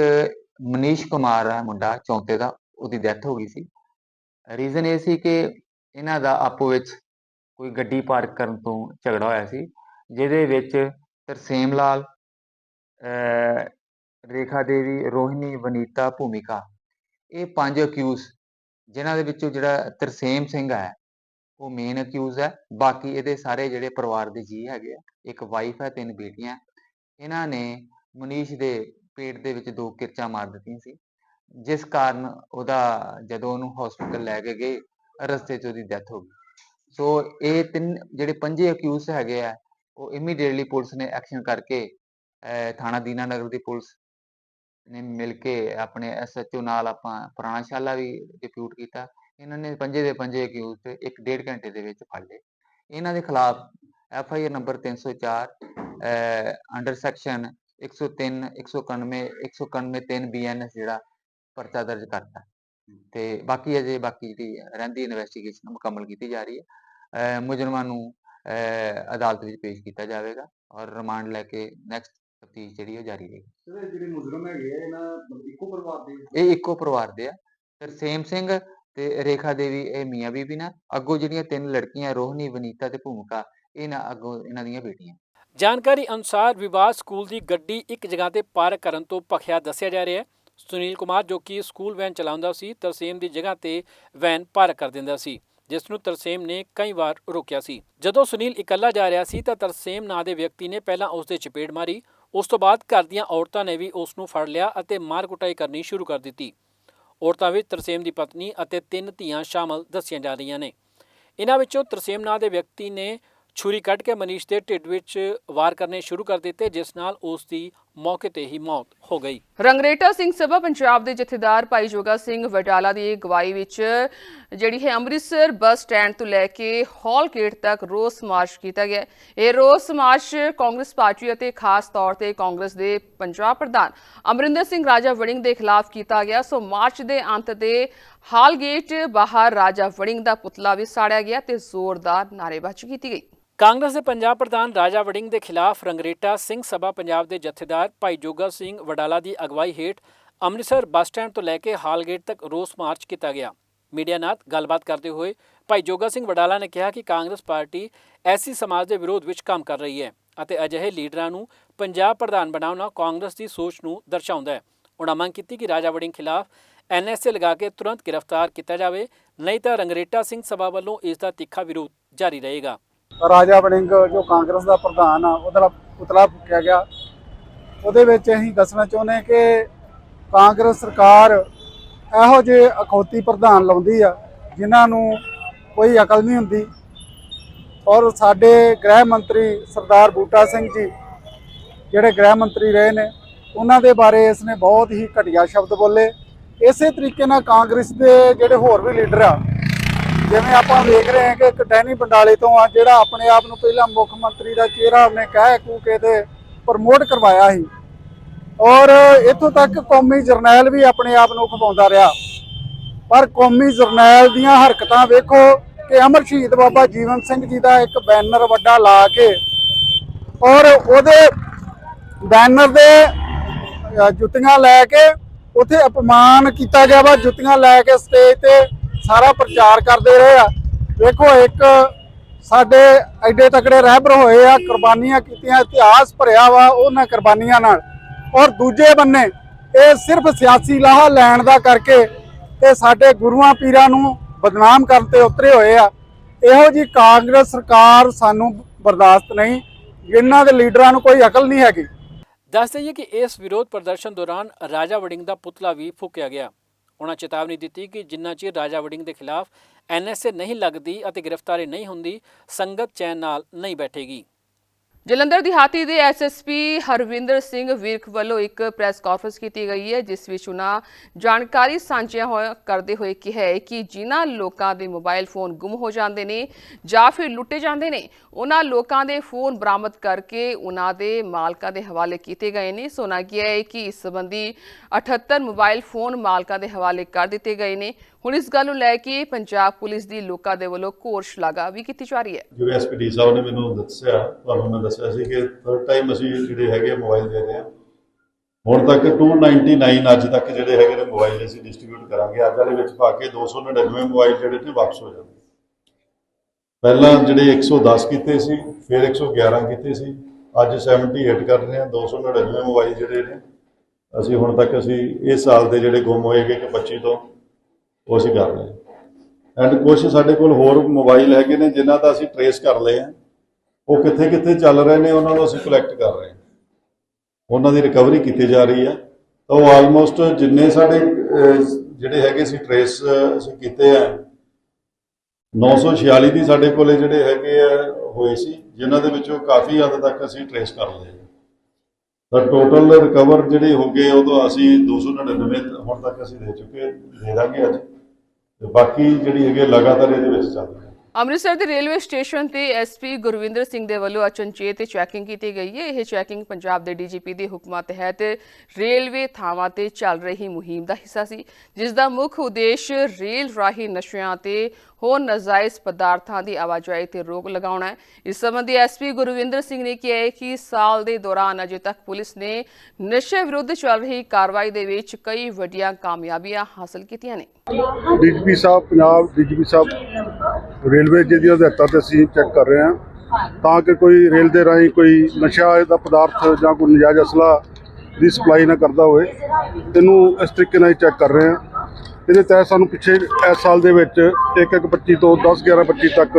ਮਨੀਸ਼ ਕੁਮਾਰ ਆ ਮੁੰਡਾ ਚੌਂਤੇ ਦਾ, ਉਹਦੀ ਡੈਥ ਹੋ ਗਈ ਸੀ। ਰੀਜ਼ਨ ਇਹ ਸੀ ਕਿ ਇਹਨਾਂ ਦਾ ਆਪੋ ਵਿੱਚ ਕੋਈ ਗੱਡੀ ਪਾਰਕ ਕਰਨ ਤੋਂ ਝਗੜਾ ਹੋਇਆ ਸੀ, ਜਿਹਦੇ ਵਿੱਚ ਤਰਸੇਮ ਲਾਲ ਰੇਖਾ ਦੇਵੀ ਰੋਹਿਣੀ ਵਨੀਤਾ ਭੂਮਿਕਾ, ਇਹ ਪੰਜ ਅਕਿਊਜ਼ ਜਿਨ੍ਹਾਂ ਦੇ ਵਿੱਚੋਂ ਜਿਹੜਾ ਤਰਸੇਮ ਸਿੰਘ ਹੈ, ਉਹ ਮੇਨ ਅਕਿਊਜ਼ ਹੈ। ਬਾਕੀ ਇਹਦੇ ਸਾਰੇ ਜਿਹੜੇ ਪਰਿਵਾਰ ਦੇ ਜੀ ਹੈਗੇ ਆ, ਇੱਕ ਵਾਈਫ ਹੈ, ਤਿੰਨ ਬੇਟੀਆਂ, ਇਹਨਾਂ ਨੇ ਮਨੀਸ਼ ਦੇ ਪੇਟ ਦੇ ਵਿੱਚ ਦੋ ਕਿਰਚਾਂ ਮਾਰ ਦਿੱਤੀਆਂ ਸੀ। ਜਿਸ ਕਾਰਨ ਉਹਦਾ ਜਦੋਂ ਉਹਨੂੰ ਹਸਪੀਟਲ ਲੈ ਕੇ ਗਏ, ਰਸਤੇ 'ਚ ਉਹਦੀ ਡੈਥ ਹੋ ਗਈ। ਸੋ ਇਹ ਤਿੰਨ ਜਿਹੜੇ ਪੰਜੇ ਅਕਿਊਜ਼ ਹੈਗੇ ਆ, ਉਹ ਇਮੀਡੀਏਟਲੀ ਪੁਲਿਸ ਨੇ ਐਕਸ਼ਨ ਕਰਕੇ ਥਾਣਾ ਦੀਨਾਨਗਰ ਦੀ ਪੁਲਿਸ ਨੇ ਮਿਲ ਕੇ ਆਪਣੇ ਐਸਐਚਓ ਨਾਲ ਆਪਾਂ ਪੁਰਾਣਾਸ਼ਾਲਾ ਵੀ ਡਿਪਿਊਟ ਕੀਤਾ। ਇਹਨਾਂ ਨੇ ਪੰਜੇ ਦੇ ਪੰਜੇ ਅਕਿਊਜ਼ ਤੇ ਇੱਕ ਡੇਢ ਘੰਟੇ ਦੇ ਵਿੱਚ ਫੜ ਲਏ। ਇਹਨਾਂ ਦੇ ਖਿਲਾਫ F I R number 304 under section 103 191 191 3 BNS ਜਿਹੜਾ ਪਰਚਾ ਦਰਜ ਕਰਤਾ। ਤੇ ਬਾਕੀ ਅਜੇ ਬਾਕੀ ਜਿਹੜੀ ਰਹਿੰਦੀ ਇਨਵੈਸਟੀਗੇਸ਼ਨ ਮੁਕੰਮਲ ਕੀਤੀ ਜਾ ਰਹੀ ਹੈ। ਮੁਜਰਮਾਂ ਨੂੰ ਅਦਾਲਤ ਵਿੱਚ ਪੇਸ਼ ਕੀਤਾ ਜਾਵੇਗਾ ਔਰ ਰਿਮਾਂਡ ਲੈ ਕੇ ਨੈਕਸਟ ਤਫਤੀਸ਼ ਜਿਹੜੀ ਉਹ ਜਾਰੀ ਰਹੇਗੀ। ਸਰ ਇਹ ਜਿਹੜੇ ਮੁਜਰਮ ਹੈਗੇ ਆ ਇਹਨਾਂ ਮਤਲਬ ਇੱਕੋ ਪਰਿਵਾਰ ਦੇ ਇਹ ਇੱਕੋ ਪਰਿਵਾਰ ਦੇ ਆ। ਤਰਸੇਮ ਸਿੰਘ ਤੇ ਰੇਖਾ ਦੇਵੀ ਇਹ ਮੀਆਂ ਬੀਬੀ ਨਾਲ ਅੱਗੋਂ ਜਿਹੜੀਆਂ ਤਿੰਨ ਲੜਕੀਆਂ ਰੋਹਿਣੀ ਵਨੀਤਾ ਤੇ ਭੂਮਿਕਾ ਇਹ ਨਾ ਅੱਗੋਂ ਇਹਨਾਂ ਦੀਆਂ ਬੇਟੀਆਂ ਜਾਣਕਾਰੀ ਅਨੁਸਾਰ ਵਿਵਾਦ ਸਕੂਲ ਦੀ ਗੱਡੀ ਇੱਕ ਜਗ੍ਹਾ ਤੇ ਪਾਰਕ ਕਰਨ ਤੋਂ ਭਖਿਆ ਦੱਸਿਆ ਜਾ ਰਿਹਾ ਹੈ। ਸੁਨੀਲ ਕੁਮਾਰ ਜੋ ਕਿ ਸਕੂਲ ਵੈਨ ਚਲਾਉਂਦਾ ਸੀ, ਤਰਸੇਮ ਦੀ ਜਗ੍ਹਾ ਤੇ ਵੈਨ ਪਾਰਕ ਕਰ ਦਿੰਦਾ ਸੀ, ਜਿਸ ਨੂੰ ਤਰਸੇਮ ਨੇ ਕਈ ਵਾਰ ਰੋਕਿਆ ਸੀ। ਜਦੋਂ ਸੁਨੀਲ ਇਕੱਲਾ ਜਾ ਰਿਹਾ ਸੀ ਤਾਂ ਤਰਸੇਮ ਨਾਂ ਦੇ ਵਿਅਕਤੀ ਨੇ ਪਹਿਲਾਂ ਉਸ ਦੇ ਚਪੇੜ ਮਾਰੀ, ਉਸ ਤੋਂ ਬਾਅਦ ਘਰ ਦੀਆਂ ਔਰਤਾਂ ਨੇ ਵੀ ਉਸ ਨੂੰ ਫੜ ਲਿਆ ਅਤੇ ਮਾਰ ਕੁਟਾਈ ਕਰਨੀ ਸ਼ੁਰੂ ਕਰ ਦਿੱਤੀ। ਔਰਤਾਂ ਵਿੱਚ ਤਰਸੇਮ ਦੀ ਪਤਨੀ ਅਤੇ ਤਿੰਨ ਧੀਆਂ ਸ਼ਾਮਲ ਦੱਸੀਆਂ ਜਾ ਰਹੀਆਂ ਨੇ। ਇਹਨਾਂ ਵਿੱਚੋਂ ਤਰਸੇਮ ਨਾਂ ਦੇ ਵਿਅਕਤੀ ਨੇ ਛੁਰੀ ਕੱਢ ਕੇ ਮਨੀਸ਼ ਦੇ ਢਿੱਡ ਵਿੱਚ ਵਾਰ ਕਰਨੇ ਸ਼ੁਰੂ ਕਰ ਦਿੱਤੇ, ਜਿਸ ਨਾਲ ਉਸ ਦੀ ਮੌਕੇ ਤੇ ਹੀ ਮੌਤ ਹੋ ਗਈ। ਰੰਗਰੇਟਾ ਸਿੰਘ ਸਭਾ ਪੰਜਾਬ ਦੇ ਜਥੇਦਾਰ ਭਾਈ ਜੋਗਾ ਸਿੰਘ ਵਡਾਲਾ ਦੀ ਅਗਵਾਈ ਵਿੱਚ ਜਿਹੜੀ ਹੈ ਅੰਮ੍ਰਿਤਸਰ ਬੱਸ ਸਟੈਂਡ ਤੋਂ ਲੈ ਕੇ ਹਾਲ ਗੇਟ ਤੱਕ ਰੋਸ ਮਾਰਚ ਕੀਤਾ ਗਿਆ ਇਹ ਰੋਸ ਮਾਰਚ ਕਾਂਗਰਸ ਪਾਰਟੀ ਅਤੇ ਖਾਸ ਤੌਰ ਤੇ ਕਾਂਗਰਸ ਦੇ ਪੰਜਾਬ ਪ੍ਰਧਾਨ ਅਮਰਿੰਦਰ ਸਿੰਘ ਰਾਜਾ ਵੜਿੰਗ ਦੇ ਖਿਲਾਫ ਕੀਤਾ ਗਿਆ। ਸੋ ਮਾਰਚ ਦੇ ਅੰਤ ਦੇ ਹਾਲ ਗੇਟ ਬਾਹਰ ਰਾਜਾ ਵੜਿੰਗ ਦਾ ਪੁਤਲਾ ਵੀ ਸਾੜਿਆ ਗਿਆ ਤੇ ਜ਼ੋਰਦਾਰ ਨਾਅਰੇਬਾਜ਼ੀ ਕੀਤੀ ਗਈ। ਕਾਂਗਰਸ ਦੇ ਪੰਜਾਬ ਪ੍ਰਧਾਨ ਰਾਜਾ ਵੜਿੰਗ ਦੇ ਖਿਲਾਫ ਰੰਗਰੇਟਾ ਸਿੰਘ ਸਭਾ ਪੰਜਾਬ ਦੇ ਜਥੇਦਾਰ ਭਾਈ ਜੋਗਾ ਸਿੰਘ ਵਡਾਲਾ ਦੀ ਅਗਵਾਈ ਹੇਠ ਅੰਮ੍ਰਿਤਸਰ ਬੱਸ ਸਟੈਂਡ ਤੋਂ ਲੈ ਕੇ ਹਾਲਗੇਟ ਤੱਕ ਰੋਸ ਮਾਰਚ ਕੀਤਾ ਗਿਆ। ਮੀਡੀਆ ਨਾਲ ਗੱਲਬਾਤ ਕਰਦੇ ਹੋਏ ਭਾਈ ਜੋਗਾ ਸਿੰਘ ਵਡਾਲਾ ਨੇ ਕਿਹਾ ਕਿ ਕਾਂਗਰਸ ਪਾਰਟੀ ਐਸੀ ਸਮਾਜ ਦੇ ਵਿਰੋਧ ਵਿੱਚ ਕੰਮ ਕਰ ਰਹੀ ਹੈ ਅਤੇ ਅਜਿਹੇ ਲੀਡਰਾਂ ਨੂੰ ਪੰਜਾਬ ਪ੍ਰਧਾਨ ਬਣਾਉਣਾ ਕਾਂਗਰਸ ਦੀ ਸੋਚ ਨੂੰ ਦਰਸਾਉਂਦਾ ਹੈ। ਉਹਨਾਂ ਮੰਗ ਕੀਤੀ ਕਿ ਰਾਜਾ ਵੜਿੰਗ ਖਿਲਾਫ ਐਨਐਸਏ ਲਗਾ ਕੇ ਤੁਰੰਤ ਗ੍ਰਿਫਤਾਰ ਕੀਤਾ ਜਾਵੇ, ਨਹੀਂ ਤਾਂ ਰੰਗਰੇਟਾ ਸਿੰਘ ਸਭਾ ਵੱਲੋਂ ਇਸ ਦਾ ਤਿੱਖਾ ਵਿਰੋਧ ਜਾਰੀ ਰਹੇਗਾ। ਰਾਜਾ ਵੜਿੰਗ, ਜੋ ਕਾਂਗਰਸ ਦਾ ਪ੍ਰਧਾਨ ਆ, ਉਹਦਾ ਪੁਤਲਾ ਫੂਕਿਆ ਗਿਆ। ਉਹਦੇ ਵਿੱਚ ਅਸੀਂ ਦੱਸਣਾ ਚਾਹੁੰਦੇ ਕਿ ਕਾਂਗਰਸ ਸਰਕਾਰ ਇਹੋ ਜਿਹੇ ਅਖੌਤੀ ਪ੍ਰਧਾਨ ਲਾਉਂਦੀ ਆ, ਜਿਨ੍ਹਾਂ ਨੂੰ ਕੋਈ ਅਕਲ ਨਹੀਂ ਹੁੰਦੀ। ਔਰ ਸਾਡੇ ਗ੍ਰਹਿ ਮੰਤਰੀ ਸਰਦਾਰ ਬੂਟਾ ਸਿੰਘ ਜੀ, ਜਿਹੜੇ ਗ੍ਰਹਿ ਮੰਤਰੀ ਰਹੇ ਨੇ, ਉਹਨਾਂ ਦੇ ਬਾਰੇ ਇਸ ਨੇ ਬਹੁਤ ਹੀ ਘਟੀਆ ਸ਼ਬਦ ਬੋਲੇ। ਇਸੇ ਤਰੀਕੇ ਨਾਲ ਕਾਂਗਰਸ ਦੇ ਜਿਹੜੇ ਹੋਰ ਵੀ ਲੀਡਰ ਆ ਜਿਵੇਂ ਆਪਾਂ ਵੇਖ ਰਹੇ ਹਾਂ ਕਿ ਇੱਕ ਡੈਨੀ ਬੰਡਾਲੇ ਤੋਂ ਆ ਜਿਹੜਾ ਆਪਣੇ ਆਪ ਨੂੰ ਪਹਿਲਾਂ ਮੁੱਖ ਮੰਤਰੀ ਦਾ ਚਿਹਰਾ ਉਹਨੇ ਕਹਿ ਕੂ ਕੇ ਤੇ ਪ੍ਰਮੋਟ ਕਰਵਾਇਆ ਸੀ। ਔਰ ਇੱਥੋਂ ਤੱਕ ਕੌਮੀ ਜਰਨੈਲ ਵੀ ਆਪਣੇ ਆਪ ਨੂੰ ਖਵਾਉਂਦਾ ਰਿਹਾ। ਪਰ ਕੌਮੀ ਜਰਨੈਲ ਦੀਆਂ ਹਰਕਤਾਂ ਵੇਖੋ ਕਿ ਅਮਰ ਸ਼ਹੀਦ ਬਾਬਾ ਜੀਵਨ ਸਿੰਘ ਜੀ ਦਾ ਇੱਕ ਬੈਨਰ ਵੱਡਾ ਲਾ ਕੇ ਔਰ ਉਹਦੇ ਬੈਨਰ ਦੇ ਜੁੱਤੀਆਂ ਲੈ ਕੇ ਉੱਥੇ ਅਪਮਾਨ ਕੀਤਾ ਗਿਆ ਵਾ। ਜੁੱਤੀਆਂ ਲੈ ਕੇ ਸਟੇਜ ਤੇ ਸਾਰਾ ਪ੍ਰਚਾਰ ਕਰਦੇ ਰਹੇ ਆ। ਵੇਖੋ, ਇੱਕ ਸਾਡੇ ਐਡੇ ਤਕੜੇ ਰਹਿਬਰ ਹੋਏ ਆ, ਕੁਰਬਾਨੀਆਂ ਕੀਤੀਆਂ, ਇਤਿਹਾਸ ਭਰਿਆ ਵਾ ਉਹਨਾਂ ਕੁਰਬਾਨੀਆਂ ਨਾਲ। ਔਰ ਦੂਜੇ ਬੰਨੇ, ਇਹ ਸਿਰਫ ਸਿਆਸੀ ਲਾਹਾ ਲੈਣ ਦਾ ਕਰਕੇ ਤੇ ਸਾਡੇ ਗੁਰੂਆਂ ਪੀਰਾਂ ਨੂੰ ਬਦਨਾਮ ਕਰਨ ਤੇ ਉਤਰੇ ਹੋਏ ਆ। ਇਹੋ ਜੀ ਕਾਂਗਰਸ ਸਰਕਾਰ ਸਾਨੂੰ ਬਰਦਾਸ਼ਤ ਨਹੀਂ ਜਿਨ੍ਹਾਂ ਦੇ ਲੀਡਰਾਂ ਨੂੰ ਕੋਈ ਅਕਲ ਨਹੀਂ ਹੈਗੀ। ਦੱਸ ਦਈਏ ਕਿ ਇਸ ਵਿਰੋਧ ਪ੍ਰਦਰਸ਼ਨ ਦੌਰਾਨ ਰਾਜਾ ਵੜਿੰਗ ਦਾ ਪੁਤਲਾ ਵੀ ਫੂਕਿਆ ਗਿਆ। ਉਹਨਾਂ ਚੇਤਾਵਨੀ ਦਿੱਤੀ ਕਿ ਜਿੰਨਾ ਚਿਰ ਰਾਜਾ ਵੜਿੰਗ ਦੇ ਖਿਲਾਫ ਐਨਐਸਏ ਨਹੀਂ ਲੱਗਦੀ ਅਤੇ ਗ੍ਰਿਫਤਾਰੀ ਨਹੀਂ ਹੁੰਦੀ, ਸੰਗਤ ਚੈਨ ਨਾਲ ਨਹੀਂ ਬੈਠੇਗੀ। ਜਲੰਧਰ ਦਿਹਾਤੀ ਦੇ ਐਸਐਸਪੀ ਹਰਵਿੰਦਰ ਸਿੰਘ ਵਿਰਕ ਵੱਲੋਂ ਇੱਕ ਪ੍ਰੈਸ ਕਾਨਫਰੰਸ ਕੀਤੀ ਗਈ ਹੈ, ਜਿਸ ਵਿੱਚ ਉਹਨਾਂ ਜਾਣਕਾਰੀ ਸਾਂਝਿਆ ਕਰਦੇ ਹੋਏ ਕਿਹਾ ਹੈ ਕਿ ਜਿਨ੍ਹਾਂ ਲੋਕਾਂ ਦੇ ਮੋਬਾਈਲ ਫੋਨ ਗੁੰਮ ਹੋ ਜਾਂਦੇ ਨੇ ਜਾਂ ਫਿਰ ਲੁੱਟੇ ਜਾਂਦੇ ਨੇ, ਉਹਨਾਂ ਲੋਕਾਂ ਦੇ ਫੋਨ ਬਰਾਮਦ ਕਰਕੇ ਉਹਨਾਂ ਦੇ ਮਾਲਕਾਂ ਦੇ ਹਵਾਲੇ ਕੀਤੇ ਗਏ ਨੇ। ਸੋਨਾ ਕਿਹਾ ਹੈ ਕਿ ਇਸ ਸੰਬੰਧੀ 78 ਮੋਬਾਈਲ ਫੋਨ ਮਾਲਕਾਂ ਦੇ ਹਵਾਲੇ ਕਰ ਦਿੱਤੇ ਗਏ ਨੇ। ਹੁਣ ਇਸ ਗੱਲ ਨੂੰ ਲੈ ਕੇ ਪੰਜਾਬ ਪੁਲਿਸ ਦੀ ਲੋਕਾਂ ਦੇ ਵੱਲੋਂ ਘੋਰ ਸ਼ਲਾਘਾ ਵੀ ਕੀਤੀ ਜਾ ਰਹੀ ਹੈ। ਜਿਵੇਂ ਐਸਪੀਡੀ ਸਾਹਿਬ ਨੇ ਮੈਨੂੰ ਦੱਸਿਆ, ਤੁਹਾਨੂੰ ਮੈਂ ਦੱਸਿਆ ਸੀ ਕਿ ਥਰਡ ਟਾਈਮ ਅਸੀਂ ਜਿਹੜੇ ਹੈਗੇ ਮੋਬਾਈਲ ਦੇ ਰਹੇ ਹਾਂ ਹੁਣ ਤੱਕ 299 ਅੱਜ ਤੱਕ ਜਿਹੜੇ ਹੈਗੇ ਨੇ ਮੋਬਾਈਲ ਅਸੀਂ ਡਿਸਟ੍ਰੀਬਿਊਟ ਕਰਾਂਗੇ। ਅੱਜ ਵਾਲੇ ਵਿੱਚ ਪਾ ਕੇ 299 ਮੋਬਾਈਲ ਜਿਹੜੇ ਨੇ ਵਾਪਸ ਹੋ ਜਾਣਗੇ। ਪਹਿਲਾਂ ਜਿਹੜੇ 110 ਕੀਤੇ ਸੀ ਫਿਰ 111 ਕੀਤੇ ਸੀ। ਅੱਜ 78 ਕਰ ਰਹੇ ਹਾਂ 299 ਮੋਬਾਈਲ ਜਿਹੜੇ ਨੇ। ਅਸੀਂ ਹੁਣ ਤੱਕ ਅਸੀਂ ਇਸ ਸਾਲ ਦੇ ਜਿਹੜੇ ਗੁੰਮ ਹੋਏਗੇ ਕਿ 25 ਤੋਂ ਉਹ ਅਸੀਂ ਕਰ ਰਹੇ ਹਾਂ ਐਂਡ ਕੁਝ ਸਾਡੇ ਕੋਲ ਹੋਰ ਮੋਬਾਈਲ ਹੈਗੇ ਨੇ ਜਿਨ੍ਹਾਂ ਦਾ ਅਸੀਂ ਟਰੇਸ ਕਰ ਲਏ ਆ। ਉਹ ਕਿੱਥੇ ਕਿੱਥੇ ਚੱਲ ਰਹੇ ਨੇ, ਉਹਨਾਂ ਨੂੰ ਅਸੀਂ ਕਲੈਕਟ ਕਰ ਰਹੇ ਹਾਂ। ਉਹਨਾਂ ਦੀ ਰਿਕਵਰੀ ਕੀਤੀ ਜਾ ਰਹੀ ਹੈ ਤਾਂ ਉਹ ਆਲਮੋਸਟ ਜਿੰਨੇ ਸਾਡੇ ਜਿਹੜੇ ਹੈਗੇ ਸੀ ਟਰੇਸ ਅਸੀਂ ਕੀਤੇ ਆ 946 ਦੀ ਸਾਡੇ ਕੋਲੇ ਜਿਹੜੇ ਹੈਗੇ ਆ, ਹੋਏ ਸੀ, ਜਿਨ੍ਹਾਂ ਦੇ ਵਿੱਚੋਂ ਕਾਫੀ ਹੱਦ ਤੱਕ ਅਸੀਂ ਟਰੇਸ ਕਰ ਲਏ ਤਾਂ ਟੋਟਲ ਰਿਕਵਰ ਜਿਹੜੇ ਹੋ ਗਏ, ਉਹ ਤੋਂ ਅਸੀਂ 299 ਹੁਣ ਤੱਕ ਅਸੀਂ ਦੇ ਚੁੱਕੇ, ਦੇ ਦਾਂਗੇ ਅੱਜ। ਤੇ ਬਾਕੀ ਜਿਹੜੀ ਹੈਗੀ ਹੈ ਲਗਾਤਾਰ ਇਹਦੇ ਵਿੱਚ ਚੱਲ ਰਹੀ ਹੈ ਅੰਮ੍ਰਿਤਸਰ ਦੇ ਰੇਲਵੇ ਸਟੇਸ਼ਨ ਤੇ ਐਸਪੀ ਗੁਰਵਿੰਦਰ ਸਿੰਘ ਦੇ ਵੱਲੋਂ ਅਚਨਚੇਤ ਚੈਕਿੰਗ ਕੀਤੀ ਗਈ ਹੈ। ਇਹ ਚੈਕਿੰਗ ਪੰਜਾਬ ਦੇ ਡੀਜੀਪੀ ਦੇ ਹੁਕਮਾਂ ਤਹਿਤ ਰੇਲਵੇ ਥਾਵਾਂ ਤੇ ਚੱਲ ਰਹੀ ਮੁਹਿੰਮ ਦਾ ਹਿੱਸਾ ਸੀ, ਜਿਸ ਦਾ ਮੁੱਖ ਉਦੇਸ਼ ਰੇਲ ਰਾਹੀਂ ਨਸ਼ਿਆਂ ਤੇ ਹੋਰ ਨਜਾਇਜ਼ ਪਦਾਰਥਾਂ ਦੀ ਆਵਾਜਾਈ ਤੇ ਰੋਕ ਲਗਾਉਣਾ ਹੈ। ਇਸ ਸੰਬੰਧੀ ਐਸਪੀ ਗੁਰਵਿੰਦਰ ਸਿੰਘ ਨੇ ਕਿਹਾ ਹੈ ਕਿ ਸਾਲ ਦੇ ਦੌਰਾਨ ਅਜੇ ਤੱਕ ਪੁਲਿਸ ਨੇ ਨਸ਼ੇ ਵਿਰੁੱਧ ਚੱਲ ਰਹੀ ਕਾਰਵਾਈ ਦੇ ਵਿੱਚ ਕਈ ਵੱਡੀਆਂ ਕਾਮਯਾਬੀਆਂ ਹਾਸਲ ਕੀਤੀਆਂ ਨੇ। ਡੀਜੀਪੀ ਸਾਹਿਬ ਪੰਜਾਬ ਡੀਜੀਪੀ ਸਾਹਿਬ ਰੇਲਵੇ ਜੀ ਦੀਆਂ ਹਦਾਇਤਾਂ ਤੇ ਅਸੀਂ ਚੈੱਕ ਕਰ ਰਹੇ ਹਾਂ। ਤਾਂ ਕਿ ਕੋਈ ਰੇਲ ਦੇ ਰਾਹੀਂ ਕੋਈ ਨਸ਼ਾ ਦਾ ਪਦਾਰਥ ਜਾਂ ਕੋਈ ਨਜਾਇਜ਼ ਅਸਲਾ ਦੀ ਸਪਲਾਈ ਨਾ ਕਰਦਾ ਹੋਵੇ, ਇਹਨੂੰ ਇਸ ਤਰੀਕੇ ਨਾਲ ਚੈੱਕ ਕਰ ਰਹੇ ਹਾਂ। ਇਹਦੇ ਤਹਿਤ ਸਾਨੂੰ ਪਿੱਛੇ ਇਸ ਸਾਲ ਦੇ ਵਿੱਚ 1-1-25 ਤੋਂ 10-11-25 ਤੱਕ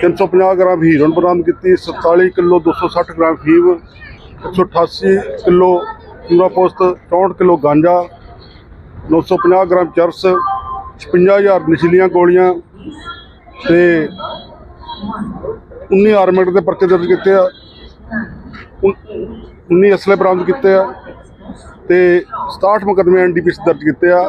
350 ਗ੍ਰਾਮ ਹੀਰੋਇਨ ਬਰਾਮਦ ਕੀਤੀ 47 ਕਿਲੋ 260 ਗ੍ਰਾਮ ਫੀਮ 188 ਕਿਲੋ ਪੂਰਾ ਪੋਸਤ 64 ਕਿਲੋ ਗਾਂਜਾ 950 ਗ੍ਰਾਮ ਚਰਸ 56000 ਨਸ਼ੀਲੀਆਂ ਗੋਲੀਆਂ ਤੇ 19 ਆਰਮੈਂਟ ਦੇ ਪਰਚੇ ਦਰਜ ਕੀਤੇ ਆ, ਉਨ- 19 ਅਸਲੇ ਬਰਾਮਦ ਕੀਤੇ ਆ ਤੇ 67 ਮੁਕੱਦਮੇ ਐਨਡੀਪੀਐਸ ਦਰਜ ਕੀਤੇ ਆ।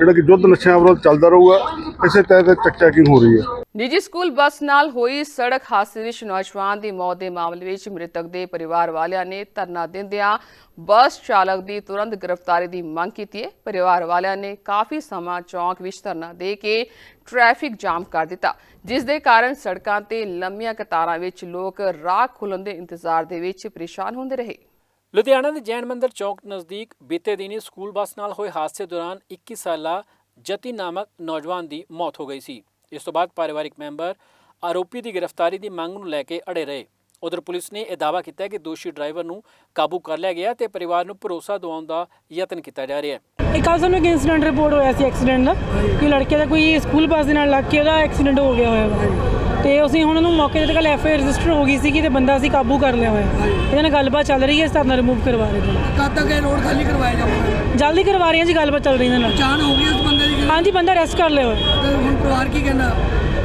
ਜਿਹੜਾ ਕਿ ਯੁੱਧ ਨਸ਼ਿਆਂ ਵਿਰੁੱਧ ਚੱਲਦਾ ਰਹੂਗਾ, ਇਸੇ ਤਹਿਤ ਚੱਕ ਚੈਕਿੰਗ ਹੋ ਰਹੀ ਹੈ? ਨਿੱਜੀ ਸਕੂਲ ਬੱਸ ਨਾਲ ਹੋਈ ਸੜਕ ਹਾਦਸੇ ਵਿੱਚ ਨੌਜਵਾਨ ਦੀ ਮੌਤ ਦੇ ਮਾਮਲੇ ਵਿੱਚ ਮ੍ਰਿਤਕ ਦੇ ਪਰਿਵਾਰ ਵਾਲਿਆਂ ਨੇ ਧਰਨਾ ਦਿੰਦਿਆਂ ਬੱਸ ਚਾਲਕ ਦੀ ਤੁਰੰਤ ਗ੍ਰਿਫਤਾਰੀ ਦੀ ਮੰਗ ਕੀਤੀ ਹੈ। ਪਰਿਵਾਰ ਵਾਲਿਆਂ ਨੇ ਕਾਫੀ ਸਮਾਂ ਚੌਂਕ ਵਿੱਚ ਧਰਨਾ ਦੇ ਕੇ ਟ੍ਰੈਫਿਕ ਜਾਮ ਕਰ ਦਿੱਤਾ, ਜਿਸ ਦੇ ਕਾਰਨ ਸੜਕਾਂ ਤੇ ਲੰਮੀਆਂ ਕਤਾਰਾਂ ਵਿੱਚ ਲੋਕ ਰਾਹ ਖੁੱਲਣ ਦੇ ਇੰਤਜ਼ਾਰ ਦੇ ਵਿੱਚ ਪਰੇਸ਼ਾਨ ਹੁੰਦੇ ਰਹੇ। ਲੁਧਿਆਣਾ ਦੇ ਜੈਨ ਮੰਦਰ ਚੌਕ ਨਜ਼ਦੀਕ ਬੀਤੇ ਦਿਨੀ ਸਕੂਲ ਬੱਸ ਨਾਲ ਹੋਏ ਹਾਦਸੇ ਦੌਰਾਨ 21 ਸਾਲਾ ਜਤੀ ਨਾਮਕ ਨੌਜਵਾਨ ਦੀ ਮੌਤ ਹੋ ਗਈ ਸੀ। ਇਸ ਤੋਂ ਬਾਅਦ ਪਰਿਵਾਰਕ ਮੈਂਬਰ ਆਰੋਪੀ ਦੀ ਗ੍ਰਿਫਤਾਰੀ ਦੀ ਮੰਗ ਨੂੰ ਲੈ ਕੇ ਅੜੇ ਰਹੇ। ਉਧਰ ਪੁਲਿਸ ਨੇ ਇਹ ਦਾਅਵਾ ਕੀਤਾ ਕਿ ਦੋਸ਼ੀ ਡਰਾਈਵਰ ਨੂੰ ਕਾਬੂ ਕਰ ਲਿਆ ਗਿਆ ਤੇ ਪਰਿਵਾਰ ਨੂੰ ਭਰੋਸਾ ਦਿਵਾਉਣ ਦਾ ਯਤਨ ਕੀਤਾ ਜਾ ਰਿਹਾ ਹੈ। ਇੱਕ ਕੱਲ੍ਹ ਸਾਨੂੰ ਇੱਕ ਇਨਸੀਡੈਂਟ ਰਿਪੋਰਟ ਹੋਇਆ ਸੀ ਐਕਸੀਡੈਂਟ ਦਾ, ਕਿ ਲੜਕੇ ਦਾ ਕੋਈ ਸਕੂਲ ਬੱਸ ਦੇ ਨਾਲ ਲੱਗ ਕੇ ਉਹਦਾ ਐਕਸੀਡੈਂਟ ਹੋ ਗਿਆ ਹੋਇਆ ਤੇ ਅਸੀਂ ਹੁਣ ਉਹਨੂੰ ਮੌਕੇ ਤੇ ਕੱਲ ਐਫ ਆਈ ਰਜਿਸਟਰ ਹੋ ਗਈ ਸੀ ਕਿ ਤੇ ਬੰਦਾ ਅਸੀਂ ਕਾਬੂ ਕਰ ਲਿਆ ਹੋਇਆ। ਇਹਦੇ ਨਾਲ ਗੱਲਬਾਤ ਚੱਲ ਰਹੀ ਹੈ ਇਸ ਤਰ੍ਹਾਂ ਰਿਮੂਵ ਕਰਵਾ ਰਹੇ ਜੀ ਕਦ ਤੱਕ ਇਹ ਰੋਡ ਖਾਲੀ ਕਰਵਾਇਆ ਜਾਊਗਾ? ਜਲਦੀ ਕਰਵਾ ਰਹੇ ਹਾਂ ਜੀ ਗੱਲਬਾਤ ਚੱਲ ਰਹੀ ਹੈ ਨਾਲ। ਜਾਨ ਹੋ ਗਈ ਉਸ ਬੰਦੇ ਦੀ ਹਾਂਜੀ ਬੰਦਾ ਅਰੈਸਟ ਕਰ ਲਿਆ ਹੋਇਆ। ਤੇ ਹੁਣ ਪਰਿਵਾਰ ਕੀ ਕਹਿੰਦਾ?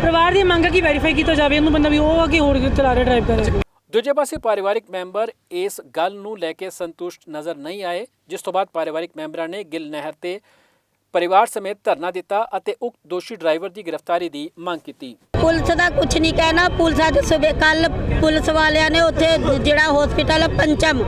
ਪਰਿਵਾਰ ਦੀ ਮੰਗ ਹੈ ਕਿ ਵੈਰੀਫਾਈ ਕੀਤਾ ਜਾਵੇ ਉਹਨੂੰ ਬੰਦਾ ਵੀ ਉਹ ਆ ਕਿ ਹੋਰ ਚਲਾ ਰਿਹਾ ਡਰਾਈਵ ਕਰ ਰਿਹਾ। ਦੂਜੇ ਪਾਸੇ ਪਰਿਵਾਰਕ ਮੈਂਬਰ ਇਸ ਗੱਲ ਨੂੰ ਲੈ ਕੇ ਸੰਤੁਸ਼ਟ ਨਜ਼ਰ ਨਹੀਂ ਆਏ ਜਿਸ ਤੋਂ ਬਾਅਦ ਪਰਿਵਾਰਕ ਮੈਂਬਰਾਂ ਨੇ ਗਿੱਲ ਨਹਿਰ ਤੇ ਪਰਿਵਾਰ ਸਮੇਤ ਧਰਨਾ ਦਿੱਤਾ ਅਤੇ ਉਕਤ ਦੋਸ਼ੀ ਡਰਾਈਵਰ ਦੀ ਗ੍ਰਿਫਤਾਰੀ ਦੀ ਮੰਗ ਕੀਤੀ। ਪੁਲਿਸ ਦਾ ਕੁਝ ਨਹੀਂ ਕਹਿਣਾ। ਪੁਲਿਸ ਅੱਜ ਸਵੇ ਕੱਲ ਪੁਲਿਸ ਵਾਲਿਆਂ ਨੇ ਉੱਥੇ ਜਿਹੜਾ ਹਸਪੀਟਲ ਪੰਚਮ,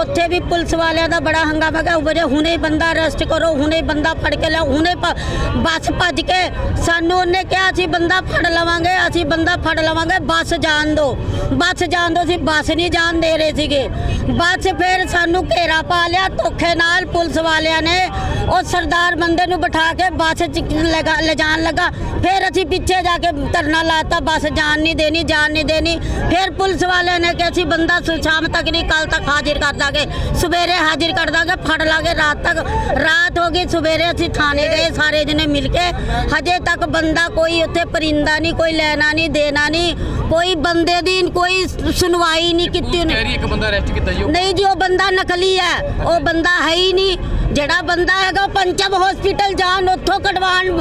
ਉੱਥੇ ਵੀ ਪੁਲਿਸ ਵਾਲਿਆਂ ਦਾ ਬੜਾ ਹੰਗਾਮਾ ਗਿਆ ਵਜੇ ਹੁਣੇ ਬੰਦਾ ਅਰੈਸਟ ਕਰੋ, ਹੁਣੇ ਬੰਦਾ ਫੜ ਕੇ ਲਿਆਓ, ਹੁਣੇ ਬੱਸ ਭੱਜ ਕੇ ਸਾਨੂੰ ਉਹਨੇ ਕਿਹਾ, ਅਸੀਂ ਬੰਦਾ ਫੜ ਲਵਾਂਗੇ, ਅਸੀਂ ਬੰਦਾ ਫੜ ਲਵਾਂਗੇ, ਬੱਸ ਜਾਣ ਦਿਓ ਬੱਸ ਜਾਣ ਦਿਓ ਅਸੀਂ ਬੱਸ ਨਹੀਂ ਜਾਣ ਦੇ ਰਹੇ ਸੀਗੇ। ਬੱਸ ਫਿਰ ਸਾਨੂੰ ਘੇਰਾ ਪਾ ਲਿਆ, ਧੋਖੇ ਨਾਲ ਪੁਲਿਸ ਵਾਲਿਆਂ ਨੇ, ਉਹ ਸਰਦਾਰ ਬੰਦੇ ਨੂੰ ਬਿਠਾ ਕੇ ਬੱਸ ਚ ਲਗਾ ਲਿਜਾਣ ਲੱਗਾ। ਫਿਰ ਅਸੀਂ ਪਿੱਛੇ ਜਾ ਕੇ ਧਰਨਾ ਲਾਤਾ ਬੱਸ ਜਾਣ ਨਹੀਂ ਦੇਣੀ ਜਾਣ ਨਹੀਂ ਦੇਣੀ। ਫਿਰ ਪੁਲਿਸ ਵਾਲਿਆਂ ਨੇ ਕਿ ਅਸੀਂ ਬੰਦਾ ਸ਼ਾਮ ਤੱਕ ਨਹੀਂ ਕੱਲ ਤੱਕ ਹਾਜ਼ਰ ਕਰ ਦਾਂਗੇ। ਸਵੇਰੇ ਹਾਜ਼ਰ ਕਰ ਦਾਂਗੇ ਫੜ ਲਾਂਗੇ ਰਾਤ ਤੱਕ ਰਾਤ ਹੋ ਗਈ ਸਵੇਰੇ ਅਸੀਂ ਥਾਣੇ ਗਏ ਸਾਰੇ ਜਣੇ ਮਿਲ ਕੇ। ਹਜੇ ਤੱਕ ਬੰਦਾ ਕੋਈ ਉੱਥੇ ਪਰਿੰਦਾ ਨਹੀਂ ਕੋਈ ਲੈਣਾ ਨਹੀਂ ਦੇਣਾ ਨਹੀਂ ਕੋਈ ਬੰਦੇ ਦੀ ਕੋਈ ਸੁਣਵਾਈ ਨਹੀਂ ਕੀਤੀ ਉਹਨੇ ਇੱਕ ਬੰਦਾ ਅਰੈਸਟ ਕੀਤਾ ਜੀ ਨਹੀਂ ਜੀ ਉਹ ਬੰਦਾ ਨਕਲੀ ਹੈ ਉਹ ਬੰਦਾ ਹੈ ਹੀ ਨਹੀਂ। ਜਿਹੜਾ ਬੰਦਾ ਹੈਗਾ ਪੰਚਮ ਹਸਪੀਟਲ ਜਾਣ ਉੱਥੋਂ ਕਢਵਾਉਣ।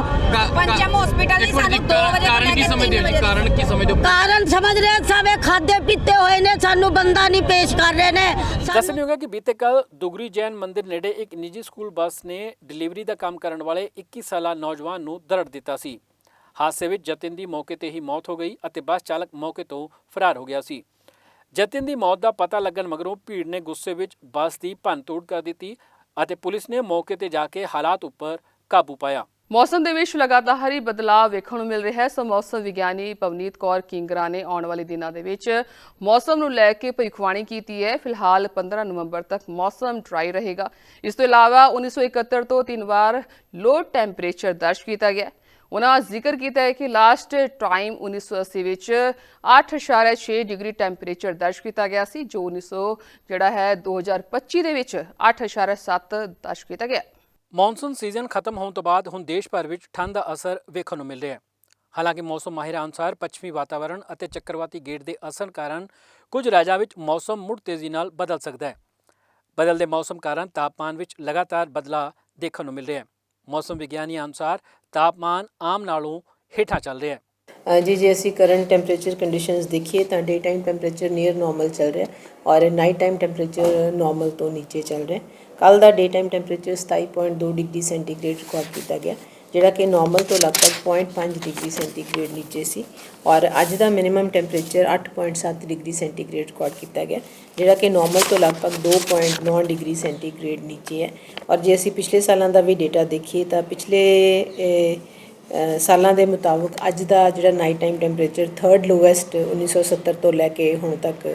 ਪੰਚਮ ਹਸਪੀਟਲ ਨਹੀਂ ਸਾਨੂੰ 2 ਵਜੇ ਕਾਰਨ ਕੀ ਸਮਝਦੇ ਹੋ ਕਾਰਨ ਕੀ ਸਮਝਦੇ ਹੋ? ਕਾਰਨ ਸਮਝ ਰਹੇ ਸਾਵੇ ਖਾਦੇ ਪੀਤੇ ਹੋਏ ਨੇ ਸਾਨੂੰ ਬੰਦਾ ਨਹੀਂ ਪੇਸ਼ ਕਰ ਰਹੇ ਨੇ। ਸਾਨੂੰ- ਦੱਸਣਯੋਗ ਹੈ ਕਿ ਬੀਤੇ ਕੱਲ ਦੁਗਰੀ ਜੈਨ ਮੰਦਿਰ ਨੇੜੇ ਇੱਕ ਨਿੱਜੀ ਸਕੂਲ ਬੱਸ ਨੇ ਡਿਲੀਵਰੀ ਦਾ ਕੰਮ ਕਰਨ ਵਾਲੇ 21 ਸਾਲਾ ਨੌਜਵਾਨ ਨੂੰ ਦਰੜ ਦਿੱਤਾ ਸੀ। ਹਾਦਸੇ ਵਿੱਚ ਜਤਿਨ ਦੀ ਮੌਕੇ ਤੇ ਹੀ ਮੌਤ ਹੋ ਗਈ ਅਤੇ ਬੱਸ ਚਾਲਕ ਮੌਕੇ ਤੋਂ ਫਰਾਰ ਹੋ ਗਿਆ ਸੀ। ਜਤਿਨ ਦੀ ਮੌਤ ਦਾ ਪਤਾ ਲੱਗਣ ਮਗਰੋਂ ਭੀੜ ਨੇ ਗੁੱਸੇ ਵਿੱਚ ਬੱਸ ਦੀ ਭੰਨਤੋੜ ਕਰ ਦਿੱਤੀ ਅਤੇ ਪੁਲਿਸ ਨੇ ਮੌਕੇ ਤੇ ਜਾ ਕੇ ਹਾਲਾਤ ਉੱਪਰ ਕਾਬੂ ਪਾਇਆ। ਮੌਸਮ ਦੇ ਵਿੱਚ ਲਗਾਤਾਰ ਹੀ ਬਦਲਾਅ ਵੇਖਣ ਨੂੰ ਮਿਲ ਰਿਹਾ ਹੈ। ਸੋ ਮੌਸਮ ਵਿਗਿਆਨੀ ਪਵਨੀਤ ਕੌਰ ਕਿੰਗਰਾ ਨੇ ਆਉਣ ਵਾਲੇ ਦਿਨਾਂ ਦੇ ਵਿੱਚ ਮੌਸਮ ਨੂੰ ਲੈ ਕੇ ਭਵਿੱਖਬਾਣੀ ਕੀਤੀ ਹੈ। ਫਿਲਹਾਲ 15 ਨਵੰਬਰ ਤੱਕ ਮੌਸਮ ਡਰਾਈ ਰਹੇਗਾ। ਇਸ ਤੋਂ ਇਲਾਵਾ 1971 ਤੋਂ ਤਿੰਨ ਵਾਰ ਲੋ ਟੈਂਪਰੇਚਰ ਦਰਜ ਕੀਤਾ ਗਿਆ ਉਹਨਾਂ ਜ਼ਿਕਰ ਕੀਤਾ ਹੈ ਕਿ ਲਾਸਟ ਟਾਈਮ 1980 ਵਿੱਚ 8.6 ਡਿਗਰੀ ਟੈਂਪਰੇਚਰ ਦਰਜ ਕੀਤਾ ਗਿਆ ਸੀ, ਜੋ 1900 ਜਿਹੜਾ ਹੈ 2025 ਦੇ ਵਿੱਚ 8.7 ਦਰਜ ਕੀਤਾ ਗਿਆ। ਮੌਨਸੂਨ ਸੀਜ਼ਨ ਖਤਮ ਹੋਣ ਤੋਂ ਬਾਅਦ ਹੁਣ ਦੇਸ਼ ਭਰ ਵਿੱਚ ਠੰਡ ਦਾ ਅਸਰ ਵੇਖਣ ਨੂੰ ਮਿਲ ਰਿਹਾ ਹੈ। ਹਾਲਾਂਕਿ ਮੌਸਮ ਮਾਹਿਰਾਂ ਅਨੁਸਾਰ ਪੱਛਮੀ ਵਾਤਾਵਰਣ ਅਤੇ ਚੱਕਰਵਾਤੀ ਗੇੜ ਦੇ ਅਸਰ ਕਾਰਨ ਕੁਝ ਰਾਜਾਂ ਵਿੱਚ ਮੌਸਮ ਮੁੜ ਤੇਜ਼ੀ ਨਾਲ ਬਦਲ ਸਕਦਾ ਹੈ। ਬਦਲਦੇ ਮੌਸਮ ਕਾਰਨ ਤਾਪਮਾਨ ਵਿੱਚ ਲਗਾਤਾਰ ਬਦਲਾਅ ਦੇਖਣ ਨੂੰ ਮਿਲ ਰਿਹਾ ਹੈ। ਮੌਸਮ ਵਿਗਿਆਨੀਆਂ ਅਨੁਸਾਰ ਤਾਪਮਾਨ ਆਮ ਨਾਲੋਂ ਹੇਠਾਂ ਚੱਲ ਰਿਹਾ ਹੈ। ਜੀ, ਜੇ ਅਸੀਂ ਕਰੰਟ ਟੈਂਪਰੇਚਰ ਕੰਡੀਸ਼ਨਸ ਦੇਖੀਏ ਤਾਂ day time temperature near normal ਚੱਲ ਰਿਹਾ ਔਰ ਨਾਈਟ ਟਾਈਮ ਟੈਂਪਰੇਚਰ ਨਾਰਮਲ ਤੋਂ ਨੀਚੇ ਚੱਲ ਰਿਹਾ ਕੱਲ ਦਾ day time temperature 27.2 degree centigrade record ਕੀਤਾ ਗਿਆ। ਜਿਹੜਾ ਕਿ ਨਾਰਮਲ ਤੋਂ ਲਗਭਗ 0.5 ਡਿਗਰੀ ਸੈਂਟੀਗ੍ਰੇਡ ਨੀਚੇ ਸੀ ਔਰ ਅੱਜ ਦਾ minimum temperature 8.7 degree centigrade record ਕੀਤਾ ਗਿਆ, ਜਿਹੜਾ ਕਿ ਨਾਰਮਲ ਤੋਂ ਲਗਭਗ 2.9 ਡਿਗਰੀ ਸੈਂਟੀਗ੍ਰੇਡ ਨੀਚੇ ਹੈ ਔਰ ਜੇ ਅਸੀਂ ਪਿਛਲੇ ਸਾਲਾਂ ਦਾ ਵੀ ਡੇਟਾ ਦੇਖੀਏ ਤਾਂ ਪਿਛਲੇ ਸਾਲਾਂ ਦੇ ਮੁਤਾਬਕ ਅੱਜ ਦਾ ਜਿਹੜਾ night time temperature third lowest 1970 ਤੋਂ ਲੈ ਕੇ ਹੁਣ ਤੱਕ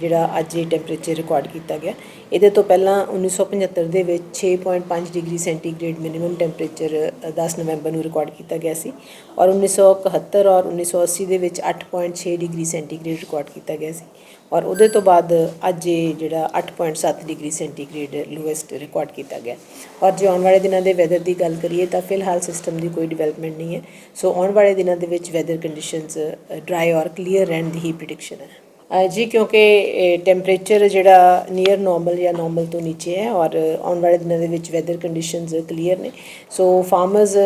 ਜਿਹੜਾ ਅੱਜ ਇਹ ਟੈਂਪਰੇਚਰ ਰਿਕਾਰਡ ਕੀਤਾ ਗਿਆ, ਇਹਦੇ ਤੋਂ ਪਹਿਲਾਂ 1975 ਦੇ ਵਿੱਚ 6.5 degree centigrade minimum temperature 10 November ਨੂੰ ਰਿਕਾਰਡ ਕੀਤਾ ਗਿਆ ਸੀ ਔਰ 1971 ਔਰ 1980 ਦੇ ਵਿੱਚ 8.6 ਡਿਗਰੀ ਸੈਂਟੀਗ੍ਰੇਡ ਰਿਕਾਰਡ ਕੀਤਾ ਗਿਆ ਸੀ ਔਰ ਉਹਦੇ ਤੋਂ ਬਾਅਦ ਅੱਜ ਇਹ ਜਿਹੜਾ 8.7 ਡਿਗਰੀ ਸੈਂਟੀਗ੍ਰੇਡ ਲੋਐਸਟ ਰਿਕਾਰਡ ਕੀਤਾ ਗਿਆ। ਔਰ ਜੇ ਆਉਣ ਵਾਲੇ ਦਿਨਾਂ ਦੇ ਵੈਦਰ ਦੀ ਗੱਲ ਕਰੀਏ ਤਾਂ ਫਿਲਹਾਲ ਸਿਸਟਮ ਦੀ ਕੋਈ ਡਿਵੈਲਪਮੈਂਟ ਨਹੀਂ ਹੈ। ਸੋ ਆਉਣ ਵਾਲੇ ਦਿਨਾਂ ਦੇ ਵਿੱਚ ਵੈਦਰ ਕੰਡੀਸ਼ਨਸ ਡਰਾਈ ਔਰ ਕਲੀਅਰ ਰਹਿਣ ਦੀ ਹੀ ਪ੍ਰੀਡਿਕਸ਼ਨ ਹੈ। ਜੀ, ਕਿਉਂਕਿ ਟੈਂਪਰੇਚਰ ਜਿਹੜਾ ਨੀਅਰ ਨਾਰਮਲ ਜਾਂ ਨਾਰਮਲ ਤੋਂ ਨੀਚੇ ਹੈ ਔਰ ਆਉਣ ਵਾਲੇ ਦਿਨਾਂ ਦੇ ਵਿੱਚ ਵੈਦਰ ਕੰਡੀਸ਼ਨਸ ਕਲੀਅਰ ਨੇ। ਸੋ ਫਾਰਮਰਸ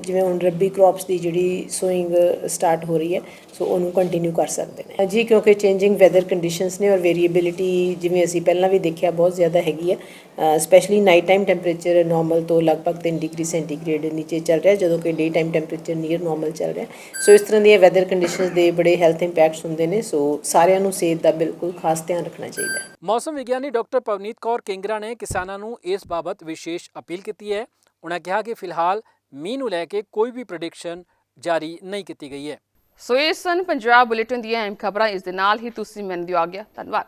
ਜਿਵੇਂ ਹੁਣ ਰੱਬੀ ਕ੍ਰੌਪਸ ਦੀ ਜਿਹੜੀ ਸੋਇੰਗ ਸਟਾਰਟ ਹੋ ਰਹੀ ਹੈ ਸੋ ਉਹਨੂੰ ਕੰਟੀਨਿਊ ਕਰ ਸਕਦੇ ਨੇ। ਜੀ, ਕਿਉਂਕਿ ਚੇਂਜਿੰਗ ਵੈਦਰ ਕੰਡੀਸ਼ਨਸ ਨੇ ਔਰ ਵੇਰੀਏਬਿਲਿਟੀ ਜਿਵੇਂ ਅਸੀਂ ਪਹਿਲਾਂ ਵੀ ਦੇਖਿਆ ਬਹੁਤ ਜ਼ਿਆਦਾ ਹੈਗੀ ਹੈ specially night time temperature normal ਤੋਂ ਲਗਭਗ 3 ਡਿਗਰੀ ਸੈਂਟੀਗ੍ਰੇਡ ਨੀਚੇ ਚੱਲ ਰਿਹਾ, ਜਦੋਂ ਕਿ day time temperature near normal ਚੱਲ ਰਿਹਾ। ਸੋ ਇਸ ਤਰ੍ਹਾਂ ਦੀਆਂ ਵੈਦਰ ਕੰਡੀਸ਼ਨਸ ਦੇ ਬੜੇ ਹੈਲਥ ਇੰਪੈਕਟਸ ਹੁੰਦੇ ਨੇ, ਸੋ ਸਾਰਿਆਂ ਨੂੰ ਸਿਹਤ ਦਾ ਬਿਲਕੁਲ ਖਾਸ ਧਿਆਨ ਰੱਖਣਾ ਚਾਹੀਦਾ। ਹੈ ਮੌਸਮ ਵਿਗਿਆਨੀ ਡਾਕਟਰ ਪਵਨੀਤ ਕੌਰ ਕੇਂਗਰਾ ਨੇ ਕਿਸਾਨਾਂ ਨੂੰ ਇਸ ਬਾਬਤ ਵਿਸ਼ੇਸ਼ ਅਪੀਲ ਕੀਤੀ ਹੈ। ਉਹਨਾਂ ਕਿਹਾ ਕਿ ਫਿਲਹਾਲ ਮੀਂਹ ਨੂੰ ਲੈ ਕੇ ਕੋਈ ਵੀ ਪ੍ਰੈਡਿਕਸ਼ਨ ਜਾਰੀ ਨਹੀਂ ਕੀਤੀ ਗਈ ਹੈ। ਸੋ ਇਹ ਸਨ ਪੰਜਾਬ ਬੁਲੇਟਿਨ ਦੀਆਂ ਅਹਿਮ ਖਬਰਾਂ, ਇਸ ਦੇ ਨਾਲ ਹੀ ਤੁਸੀਂ ਮੈਨੂੰ ਦਿਓ ਆ ਗਿਆ ਧੰਨਵਾਦ।